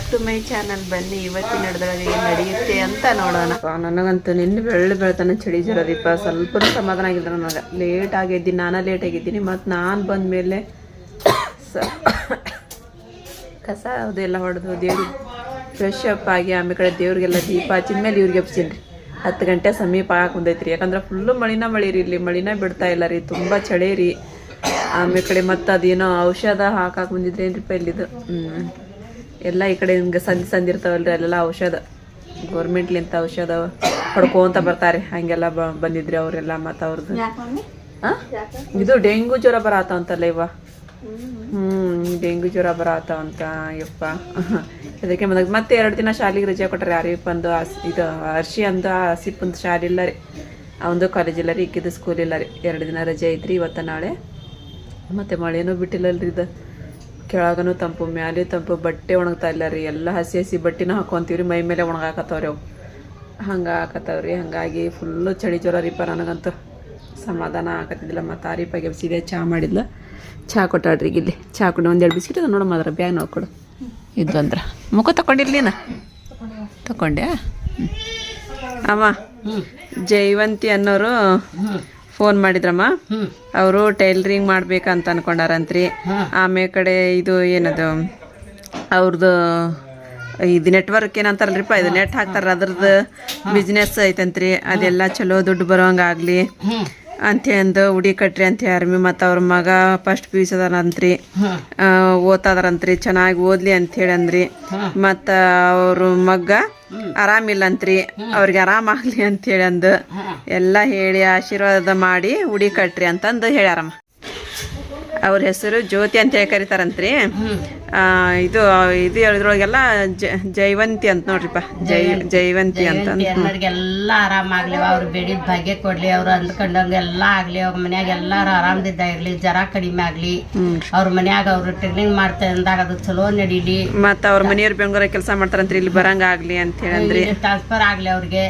Back to my channel ಬನ್ನಿ? ಇವತ್ತಿನ ಏನು ನಡೆಯುತ್ತೆ ಅಂತ ನೋಡೋಣ. ನನಗಂತೂ ನಿನ್ನೆ ಬೆಳ್ಳು ಬೆಳ್ತಾನೆ ಚಳಿ ರೀಪ ಸ್ವಲ್ಪ ಸಮಾಧಾನ ಆಗಿದ್ರೆ ನನಗೆ ಲೇಟ್ ಆಗಿದ್ದೀನಿ, ನಾನು ಲೇಟ್ ಆಗಿದ್ದೀನಿ ಮತ್ತು ನಾನು ಬಂದಮೇಲೆ ಸ ಕಸ ಅದೆಲ್ಲ ಹೊಡೆದು ದೇವ್ರಿಗೆ ಫ್ರೆಶ್ ಅಪ್ ಆಗಿ ಆಮೇಲೆ ದೇವ್ರಿಗೆಲ್ಲ ದೀಪ ಹಚ್ಚಿದ ಮೇಲೆ ಇವ್ರಿಗೆ ಹಚ್ತೀನಿ ರೀ ಹತ್ತು ಗಂಟೆ ಸಮೀಪ ಹಾಕೊಂಡೈತಿ ರೀ ಯಾಕಂದ್ರೆ ಫುಲ್ಲು ಮಳಿನ ಮಳಿ ರೀ ಇಲ್ಲಿ. ಮಳಿನ ಬಿಡ್ತಾ ಇಲ್ಲ ರೀ. ತುಂಬ ಚಳಿ ರೀ. ಆಮೇಲೆ ಕಡೆ ಮತ್ತು ಅದೇನೋ ಔಷಧ ಹಾಕಾಕ್ ಬಂದಿದ್ರೆ ಏನ್ರಿಪ್ಪ ಇಲ್ಲಿದು. ಹ್ಞೂ ಎಲ್ಲ ಈ ಕಡೆ ಹಿಂಗೆ ಸಂಧಿ ಸಂದಿರ್ತಾವಲ್ರಿ ಅಲ್ಲೆಲ್ಲ ಔಷಧ. ಗೌರ್ಮೆಂಟ್ಲಿಂತ ಔಷಧ ಪಡ್ಕೊಂತ ಬರ್ತಾರೆ. ಹಂಗೆಲ್ಲ ಬ ಬಂದಿದ್ರಿ ಅವರೆಲ್ಲ ಮತ್ತು ಅವ್ರದ್ದು? ಇದು ಡೆಂಗು ಜ್ವರ ಬರತ್ತವಂತಲ್ಲ ಇವ. ಹ್ಮ್ ಡೆಂಗು ಜ್ವರ ಅಂತ ಯಪ್ಪ. ಅದಕ್ಕೆ ಮತ್ತೆ ಮತ್ತೆ ಎರಡು ದಿನ ಶಾಲೆಗೆ ರಜೆ ಕೊಟ್ಟರೆ ಆರಿಫ್ ಅಂದು ಇದು ಹರ್ಷಿ ಅಂದು ಒಂದು ಶಾಲೆ ಇಲ್ಲ ರೀ. ಅವಂದು ಕಾಲೇಜ್ ಇಲ್ಲ ರೀ ಇಕ್ಕಿದ್ದು ಸ್ಕೂಲ್ ಇಲ್ಲ ರೀ. ಎರಡು ದಿನ ರಜೆ ಐತ್ರಿ ಇವತ್ತು ನಾಳೆ. ಮತ್ತೆ ಮಳೆನೂ ಬಿಟ್ಟಿಲ್ಲಲ್ರಿ ಇದು. ಕೆಳಗನು ತಂಪು ಮ್ಯಾಲೆ ತಂಪು ಬಟ್ಟೆ ಒಣಗ್ತಾ ಇಲ್ಲ ರೀ. ಎಲ್ಲ ಹಸಿ ಹಸಿ ಬಟ್ಟೆನೂ ಹಾಕೊಂತೀವ್ರಿ ಮೈ ಮೇಲೆ ಒಣಗಾಕತ್ತವ್ರಿ ಅವು. ಹಂಗೆ ಹಾಕತ್ತವ್ರಿ ಹಾಗಾಗಿ ಫುಲ್ಲು ಚಳಿ ಜ್ವರ ರೀಪ ನನಗಂತೂ. ಸಮಾಧಾನ ಆಗತ್ತಿದ್ದಿಲ್ಲ ಮತ್ತು ಆ ರೀಪಾಗಿ ಸೀದೆ ಚಹಾ ಮಾಡಿದ್ಲು. ಚಹಾ ಕೊಟ್ಟಾಡ್ರಿ ಇಲ್ಲಿ. ಚಹಾ ಕೊಟ್ಟು ಒಂದೆರಡು ಬಿಸ್ಕಿಟ್ ನೋಡಮ್ಮ ಅದ್ರ ಬ್ಯಾಗ್ ನಾವು ಕೊಡು. ಇದ್ದು ಅಂದ್ರೆ ಮುಖ ತಗೊಂಡಿರ್ಲಿನ ತಗೊಂಡೆ ತಕೊಂಡೆ ಅಮ್ಮ ಜೈವಂತಿ ಅನ್ನೋರು ಫೋನ್ ಮಾಡಿದ್ರಮ್ಮ? ಅವರು ಟೈಲರಿಂಗ್ ಮಾಡ್ಬೇಕಂತ ಅನ್ಕೊಂಡಾರಂತ್ರಿ. ಆಮೇಲೆ ಕಡೆ ಇದು ಏನದು ಅವ್ರದ್ದು ಇದು ನೆಟ್ವರ್ಕ್ ಏನಂತಾರಲ್ರಿಪ್ಪ ಇದು ನೆಟ್ ಹಾಕ್ತಾರ ಅದ್ರದ್ದು ಬಿಸ್ನೆಸ್ ಐತಂತ್ರಿ. ಅದೆಲ್ಲ ಚಲೋ ದುಡ್ಡು ಬರೋಂಗಾಗ್ಲಿ. ಅಂತೇಂದು ಉಡಿ ಕಟ್ರಿ ಅಂತ ಹೇಳಿ ಮತ್ತು ಅವ್ರ ಮಗ ಫಸ್ಟ್ ಪಿ ಯು ಸಿ ಓದ್ತಾದಾರಂತ್ರಿ ಚೆನ್ನಾಗಿ ಓದ್ಲಿ ಅಂತ ಹೇಳಂದ್ರಿ. ಮತ್ತು ಅವ್ರ ಮಗ್ಗ ಆರಾಮಿಲ್ಲಂತ್ರಿ. ಅವ್ರಿಗೆ ಆರಾಮಾಗ್ಲಿ ಅಂತ ಅಂದು ಎಲ್ಲ ಹೇಳಿ ಆಶೀರ್ವಾದ ಮಾಡಿ ಉಡಿ ಕಟ್ರಿ ಅಂತಂದು ಹೇಳ್ಯಾರಮ್ಮ. ಅವ್ರ ಹೆಸರು ಜ್ಯೋತಿ ಅಂತ ಹೇಳಿ ಕರೀತಾರಂತ್ರಿ. ಇದು ಇದು ಹೇಳಿದ್ರೊಳಗೆಲ್ಲ ಜೈವಂತಿ ಅಂತ ನೋಡ್ರಿಪ್ಪ. ಜೈ ಜೈವಂತಿ. ಅಂತ ಎಲ್ಲ ಎಲ್ಲರಿಗೆಲ್ಲ ಆರಾಮಾಗ್ಲಿ ಅವ್ರು ಬೆಳಿದ ಭಾಗ್ಯ ಕೊಡ್ಲಿ ಅವ್ರು ಅಂದ್ಕೊಂಡಂಗೆ ಎಲ್ಲ ಆಗ್ಲಿ ಅವ್ರ ಮನ್ಯಾಗ ಎಲ್ಲಾರು ಆರಾಮದಿದ್ದ ಇರ್ಲಿ ಜರ ಕಡಿಮೆ ಆಗ್ಲಿ. ಅವ್ರ ಮನ್ಯಾಗ ಅವ್ರು ಟ್ರೈನಿಂಗ್ ಮಾಡ್ತಾ ಅಂದಾಗ ಅದು ಚಲೋ ನಡೀಲಿ. ಮತ್ತ ಅವ್ರ ಮನೆಯವ್ರ ಬೆಂಗಳೂರ ಕೆಲಸ ಮಾಡ್ತಾರಂತ್ರಿ ಇಲ್ಲಿ ಬರಂಗ ಆಗ್ಲಿ ಅಂತ ಹೇಳಿ ಟ್ರಾನ್ಸ್ಫರ್ ಆಗ್ಲಿ ಅವ್ರಿಗೆ.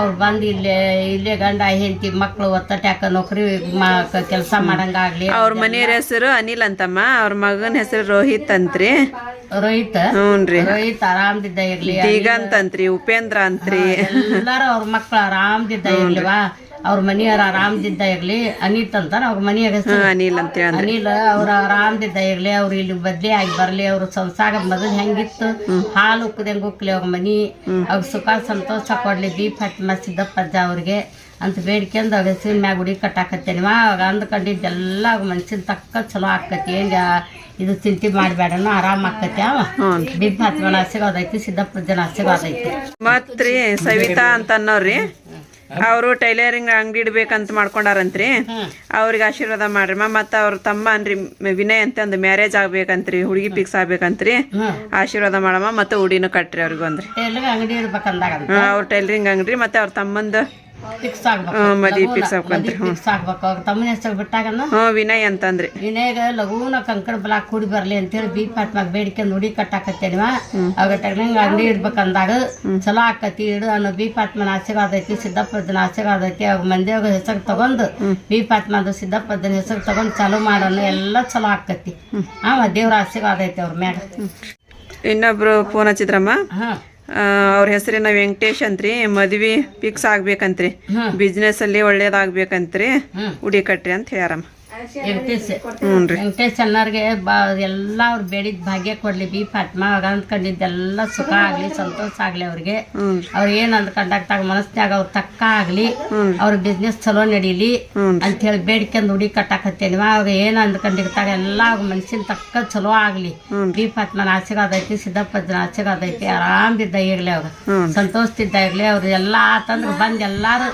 ಅವ್ರು ಬಂದು ಇಲ್ಲೇ ಇಲ್ಲೇ ಗಂಡ ಹೆಂಡತಿ ಮಕ್ಳು ಒತ್ತಟ್ಯಾಕ ನೌಕರಿ ಕೆಲಸ ಮಾಡಂಗಾಗ್ಲಿ ಅವ್ರ ಮನೆಯವ್ರ ಹೆಸರು ಅನಿಲ್ ಅಂತಮ್ಮ ಅವ್ರ ಮಗನ ಹೆಸರು ರೋಹಿತ್ ಅಂತ್ರಿ ರೋಹಿತ್ ಹ್ಞೂನ್ರಿ ರೋಹಿತ್ ಆರಾಮದಿದ್ದ ಇರ್ಲಿ ದಿಗಂತ್ ಅಂತ್ರಿ ಉಪೇಂದ್ರ ಅಂತ್ರಿ. ಎಲ್ಲಾರು ಅವ್ರ ಮಕ್ಳು ಆರಾಮದಿದ್ದ ಇರ್ಲಿವಾ ಅವ್ರ ಮನೆಯವ್ರ ಆರಾಮದಿದ್ದ ಇರ್ಲಿ ಅನಿತ್ ಅಂತಾರ ಅವ್ರ ಮನೆಯಾಗ ಅನಿಲ್ ಅಂತ ಅನಿಲ್ ಅವ್ರ ಆರಾಮದಿದ್ದ ಇರ್ಲಿ ಅವ್ರು ಇಲ್ಲಿ ಬದ್ಲಿ ಆಗಿ ಬರ್ಲಿ ಅವ್ರ ಸಂಸಾರ ಮೊದಲು ಹೆಂಗಿತ್ತು? ಹಾಲು ಉಕ್ಕದಂಗ ಉಕ್ಲಿ ಅವ್ರ ಮನಿ. ಅವ್ರ ಸುಖ ಸಂತೋಷ ಕೊಡ್ಲಿ ಬಿ ಫಾತಿಮಾ ಸಿದ್ದಪ್ಪಜ್ಜ ಅವ್ರಿಗೆ. ಅಂತ ಬೇಡ್ಕೊಂಡು ಹೆಸರಿನ ಮ್ಯಾಗ ಉಡಿ ಕಟ್ಟಾಕತ್ತೇನಿ. ಅವಾಗ ಅಂದ್ಕೊಂಡಿದ್ದೆಲ್ಲ ಮನ್ಸಿನ ತಕ್ಕ ಚಲೋ ಆಕತಿ. ಏನ್ ಇದು ಚಿಂತೆ ಮಾಡಬೇಡನು ಆರಾಮ ಆಕತಿ. ಅವ. ಬಿ ಹತ್ಮನ ಆಶೀರ್ವಾದ ಐತಿ ಸಿದ್ದಪ್ಪಜ್ಜನ ಆಶೀರ್ವಾದ ಐತಿ ಮತ್ರಿ ಸವಿತಾ ಅಂತ ಅನ್ನೋರಿ ಅವರು ಟೈಲರಿಂಗ್ ಅಂಗಡಿ ಇಡ್ಬೇಕಂತ ಮಾಡ್ಕೊಂಡಾರಂತ್ರಿ. ಅವ್ರಿಗೆ ಆಶೀರ್ವಾದ ಮಾಡ್ರಿ. ಮತ್ತು ಅವ್ರ ತಮ್ಮ ಅನ್ರಿ ವಿನಯ್ ಅಂತ ಒಂದು ಮ್ಯಾರೇಜ್ ಆಗ್ಬೇಕಂತ್ರಿ ಹುಡುಗಿ ಫಿಕ್ಸ್ ಆಗ್ಬೇಕಂತ್ರಿ. ಆಶೀರ್ವಾದ ಮಾಡಮ್ಮ ಮತ್ತೆ ಉಡಿನೂ ಕಟ್ರಿ ಅವ್ರಿಗೊಂದ್ರಿ. ಟೈಲರ್ ಅಂಗಡಿ ಇಡ್ಬೇಕಂದಾಗ ಅವ್ರ ಟೈಲರಿಂಗ್ ಅಂಗಡಿ ಮತ್ತೆ ಅವ್ರ ತಮ್ಮಂದು ಫಿಕ್ಸ್ ಆಗ್ಬೇಕು. ಹ್ಮ್, ಮದ್ವಿ ಫಿಕ್ಸ್ ಆಗ್ಬೇಕಂತ್ರಿ ಫಿಕ್ಸ್ ಆಗ್ಬೇಕು. ಅವ್ರ ತಮ್ಮನ ಹೆಸರು ಬಿಟ್ಟಾಗನ? ವಿನಯ್ ಅಂತಂದ್ರಿ. ವಿನಯಗ ಲಘುನ ಕಂಕಣ ಬ್ಲಾಕ್ ಕೂಡಿ ಬರ್ಲಿ ಅಂತೇಳಿ ಬಿ ಪಾಟ್ನಾಗ ಬೇಡಿಕೆ ನುಡಿ ಕಟ್ಟಾಕತ್ತೇನಿವ ಅವಾಗ ಟಗ್ನಂಗ ಅಂಗಡಿ ಇಡ್ಬೇಕಂದಾಗ ಚಲೋ ಆಕತಿ ಇಡು ಅನ್ನೋ ಬಿ ಪಾತ್ಮನ ಆಶೀರ್ವಾದ ಐತಿ ಸಿದ್ದಪ್ಪದನ ಆಶೀರ್ವಾದ ಐತಿ ಅವಾಗ ಮಂದಿಯಾಗ ಹೆಸರು ತಗೊಂಡು ಬಿ ಪಾಟ್ಮದ ಸಿದ್ದಪ್ಪದನ ಹೆಸರು ತಗೊಂಡು ಚಾಲೂ ಮಾಡೋಣ ಎಲ್ಲ ಚಲೋ ಆಕತಿ. ಆ ದೇವ್ರ ಆಶೀರ್ವಾದ ಐತಿ ಅವ್ರ ಮ್ಯಾಗ. ಇನ್ನೊಬ್ರು ಫೋನ್ ಹಚ್ಚಿದ್ರಮ್ಮ ಹಾ. ಅವ್ರ ಹೆಸರಿನ ವೆಂಕಟೇಶ್ ಅಂತ್ರಿ. ಮದ್ವಿ ಫಿಕ್ಸ್ ಆಗ್ಬೇಕಂತ್ರಿ. ಬಿಸ್ನೆಸ್ ಅಲ್ಲಿ ಒಳ್ಳೇದಾಗ್ಬೇಕಂತ್ರಿ. ಉಡಿ ಕಟ್ರಿ ಅಂತ ಹೇಳ್ಯಾರಮ್ಮ. ವೆಂಕಟೇಶ್ ಅನ್ನೋರ್ಗೆ ಬಾ ಎಲ್ಲ ಅವ್ರು ಬೇಡಿದ ಭಾಗ್ಯ ಕೊಡ್ಲಿ ಬಿ ಪಾತ್ಮ ಆಗ ಅಂದ್ಕೊಂಡಿದ್ದೆಲ್ಲ ಸುಖ ಆಗ್ಲಿ ಸಂತೋಷ ಆಗ್ಲಿ ಅವ್ರಿಗೆ. ಅವ್ರು ಏನ್ ಅಂದ್ಕೊಂಡಾಗ ಮನಸ್ನಾಗ ಅವ್ರ ತಕ್ಕ ಆಗ್ಲಿ ಅವ್ರ ಬಿಸ್ನೆಸ್ ಚಲೋ ನಡೀಲಿ ಅಂತ ಹೇಳಿ ಬೇಡ್ಕೊಂಡು ಹುಡಿ ಕಟ್ಟಾಕತ್ತೇನಿ. ಅವ್ರು ಏನ್ ಅಂದ್ಕೊಂಡಿರ್ತಾಗ ಎಲ್ಲ ಅವ್ರ ಮನ್ಸಿನ ತಕ್ಕ ಚಲೋ ಆಗ್ಲಿ. ಬಿ ಫಾತ್ಮನ ಆಶೀರ್ವಾದ ಐತಿ ಸಿದ್ದಪ್ಪನ ಆಶೀರ್ವಾದ ಐತಿ ಇದ್ದ ಇರ್ಲಿ ಅವ್ರ. ಸಂತೋಷದಿದ್ದ ಇರ್ಲಿ ಅವ್ರು. ಎಲ್ಲಾ ಆತಂದ್ರ ಬಂದ್ ಎಲ್ಲಾರು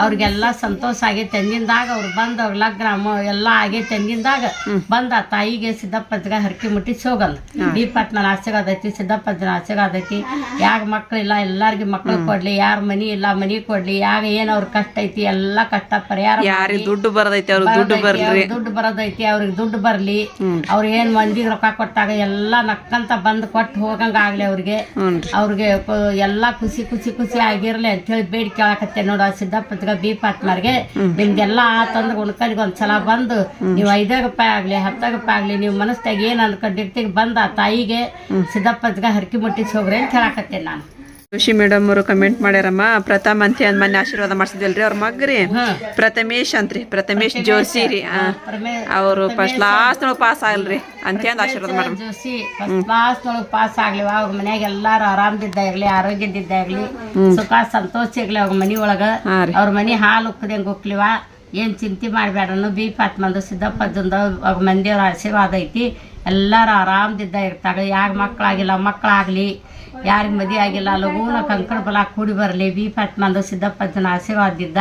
ಅವ್ರಿಗೆಲ್ಲ ಸಂತೋಷ ಆಗಿ ಅಂದಿಂದಾಗ ಅವ್ರು ಬಂದು ಅವ್ರ ಲಗ್ನ ಎಲ್ಲ ಆಗಿ ಅಂದಿಂದಾಗ ಬಂದ ಆ ತಾಯಿಗೆ ಸಿದ್ದಪ್ಪಜ್ಗ ಹರಕೆ ಮುಟ್ಟಿಸಿ ಹೋಗಲ್ಲ ಬಿ ಪಟ್ನ ಆಶೀರ್ವಾದ ಐತಿ ಸಿದ್ದಪ್ಪಜ್ಜನ ಆಶೀರ್ವಾದ ಐತಿ ಯಾರ ಮಕ್ಳಿಲ್ಲ ಎಲ್ಲಾರ್ಗಿ ಮಕ್ಳು ಕೊಡ್ಲಿ ಯಾರ ಮನಿ ಇಲ್ಲ ಮನಿ ಕೊಡ್ಲಿ ಯಾಗ ಏನ್ ಅವ್ರ ಕಷ್ಟ ಐತಿ ಎಲ್ಲಾ ಕಷ್ಟ ಪರಿಹಾರ ಯಾರಿಗೆ ದುಡ್ಡು ಬರದೈತಿ ಅವ್ರಿಗೆ ದುಡ್ಡು ಬರ್ಲಿ. ದುಡ್ಡು ಬರದೈತಿ ಅವ್ರಿಗೆ ದುಡ್ಡು ಬರ್ಲಿ. ಅವ್ರ ಏನ್ ಮಂದಿಗೆ ರೊಕ್ಕ ಕೊಟ್ಟಾಗ ಎಲ್ಲಾ ನಕ್ಕಂತ ಬಂದ್ ಕೊಟ್ಟು ಹೋಗಂಗ ಆಗ್ಲಿ ಅವ್ರಿಗೆ. ಅವ್ರಿಗೆ ಎಲ್ಲಾ ಖುಷಿ ಖುಷಿ ಖುಷಿ ಆಗಿರ್ಲಿ ಅಂತ ಹೇಳಿ ಬೇಡಿಕೆ ಕೇಳಕತ್ತೆ ನೋಡ ಸಿದ್ದಪ್ಪತ್ಗ ಪತ್ಗ ಬಿ ಪಾತ್ಮಾರ್ಗೆ ನಿಮ್ದೆಲ್ಲ ಆತಂದ್ರೆ ಉಣ್ಕಲ್ಗೆ ಒಂದ್ಸಲ ಬಂದು ನೀವು ಐದಾಗ ರೂಪಾಯಿ ಆಗ್ಲಿ, ಹತ್ತಾಗ ರೂಪಾಯಿ ಆಗ್ಲಿ, ನೀವು ಮನಸ್ಸಾಗ ಏನ್ ಅನ್ಕೊಂಡಿರ್ತೀವಿ ಬಂದ ಆ ತಾಯಿಗೆ ಸಿದ್ದಪ್ಪಜ್ಗ ಹರಕಿ ಮುಟ್ಟಿಸಿ ಹೋಗ್ರಿ ಅಂತ ಹೇಳಕತ್ತೇನೆ ನಾನು. ಖುಷಿ ಮೇಡಮ್ ಅವರು ಕಮೆಂಟ್ ಮಾಡ್ಯಾರಮ್ಮ ಪ್ರಥಮ್ ಅಂತ ಅಂದ್ ಮೊನ್ನೆ ಆಶೀರ್ವಾದ ಮಾಡ್ಸಿದ್ವಲ್ರಿ ಅವ್ರ ಮಗ್ರಿ? ಪ್ರಥಮೇಶ್ ಅಂತ್ರಿ ಪ್ರಥಮೇಶ್ ಜೋಶಿ ರೀ. ಅವರು ಫಸ್ಟ್ ಲಾಸ್ಟ್ ಒಳಗೆ ಪಾಸ್ ಆಗಲ್ರಿ ಅಂತ ಅಂದ್ ಆಶೀರ್ವಾದ ಮಾಡಮ್ ಜೋಶಿ ಲಾಸ್ಟ್ ಪಾಸ್ ಆಗ್ಲಿ ಅವ್ರ ಮನ್ಯಾಗ ಎಲ್ಲಾರು ಆರಾಮದಿದ್ದ ಇರ್ಲಿ ಆರೋಗ್ಯದಿದ್ದ ಇರ್ಲಿ ಸುಖ ಸಂತೋಷ ಇರ್ಲಿ ಅವ್ರ ಮನಿ ಒಳಗ. ಅವ್ರ ಮನಿ ಹಾಲು ಉಕ್ಕದಂಗ ಉಕ್ಲಿವ ಏನ್ ಚಿಂತೆ ಮಾಡ್ಬೇಡನು ಬಿ ಪಾತ್ಮಂದು ಸಿದ್ದಪ್ಪಜ್ಜಂದ ಅವ್ರ ಮಂದಿಯವ್ರ ಆಶೀರ್ವಾದ ಐತಿ. ಎಲ್ಲಾರು ಆರಾಮದಿದ್ದ ಇರ್ತಾಗ ಯಾರ ಮಕ್ಕಳಾಗಿಲ್ಲ ಮಕ್ಕಳಾಗ್ಲಿ ಯಾರಿಗೆ ಮದಿ ಆಗಿಲ್ಲ ಲಘೂನ ಕಂಕಣ ಬಲ ಕೂಡಿ ಬರಲಿ. ಬಿ ಪಾತ್ಮಂದು ಸಿದ್ದಪ್ಪಜ್ಜನ ಆಶೀರ್ವಾದಿದ್ದ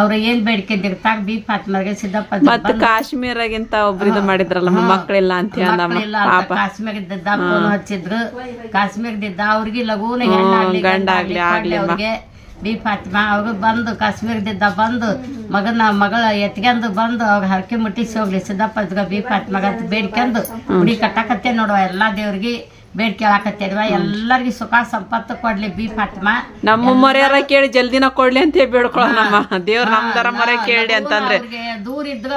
ಅವ್ರು ಏನ್ ಬೇಡ್ಕೊಂಡಿರ್ತಾಗ ಬಿ ಪಾತ್ಮಗೆ ಸಿದ್ದಪ್ಪ ಮತ್ತ ಕಾಶ್ಮೀರಾಗಿಂತ ಒಬ್ರು ಇದು ಮಾಡಿದ್ರಲ್ಲ ಮಕ್ಕಳಿಲ್ಲ ಅಂತ ಕಾಶ್ಮೀರದಿದ್ದ ಫೋನ್ ಹಚ್ಚಿದ್ರು. ಕಾಶ್ಮೀರದಿದ್ದ ಅವ್ರಿಗೆ ಲಘೂನ ಗಂಡ ಗಂಡಾಗ್ಲಿ ಆಗ್ಲಿ ಅವ್ರಿಗೆ ಬಿ ಪಾತ್ಮ ಅವ್ರಿಗೆ ಬಂದು ಕಾಶ್ಮೀರದಿದ್ದ ಬಂದು ಮಗನ ಮಗಳ ಎತ್ಕೊಂಡು ಬಂದು ಅವ್ರ ಹರಕೆ ಮುಟ್ಟಿಸಿ ಹೋಗ್ಲಿ. ಸಿದ್ದಪ್ಪ ಬಿ ಪಾತ್ಮಗ ಬೇಡ್ಕೊಂಡು ಹುಡಿ ಕಟ್ಟಾಕತ್ತೆ ನೋಡುವ ಎಲ್ಲಾ ದೇವ್ರಿಗೆ. ಬೇಡ್ ಕೇಳಾಕತ್ತೇನ್ವ ಎಲ್ಲರಿಗೂ ಸುಖ ಸಂಪತ್ತು ಕೊಡ್ಲಿ ಬಿ ಫಾತ್ಮ ನಮ್ಮ ಮೊರೆಯರ ಕೇಳಿ ಜಲ್ದಿನ ಕೊಡ್ಲಿ ಅಂತ ಬೇಡ್ಕೊಳ್ಳೋಣ ದೇವ್ರ ನಮ್ದರ ಮರೆ ಕೇಳಿ ಅಂತಂದ್ರೆ. ದೂರ ಇದ್ರ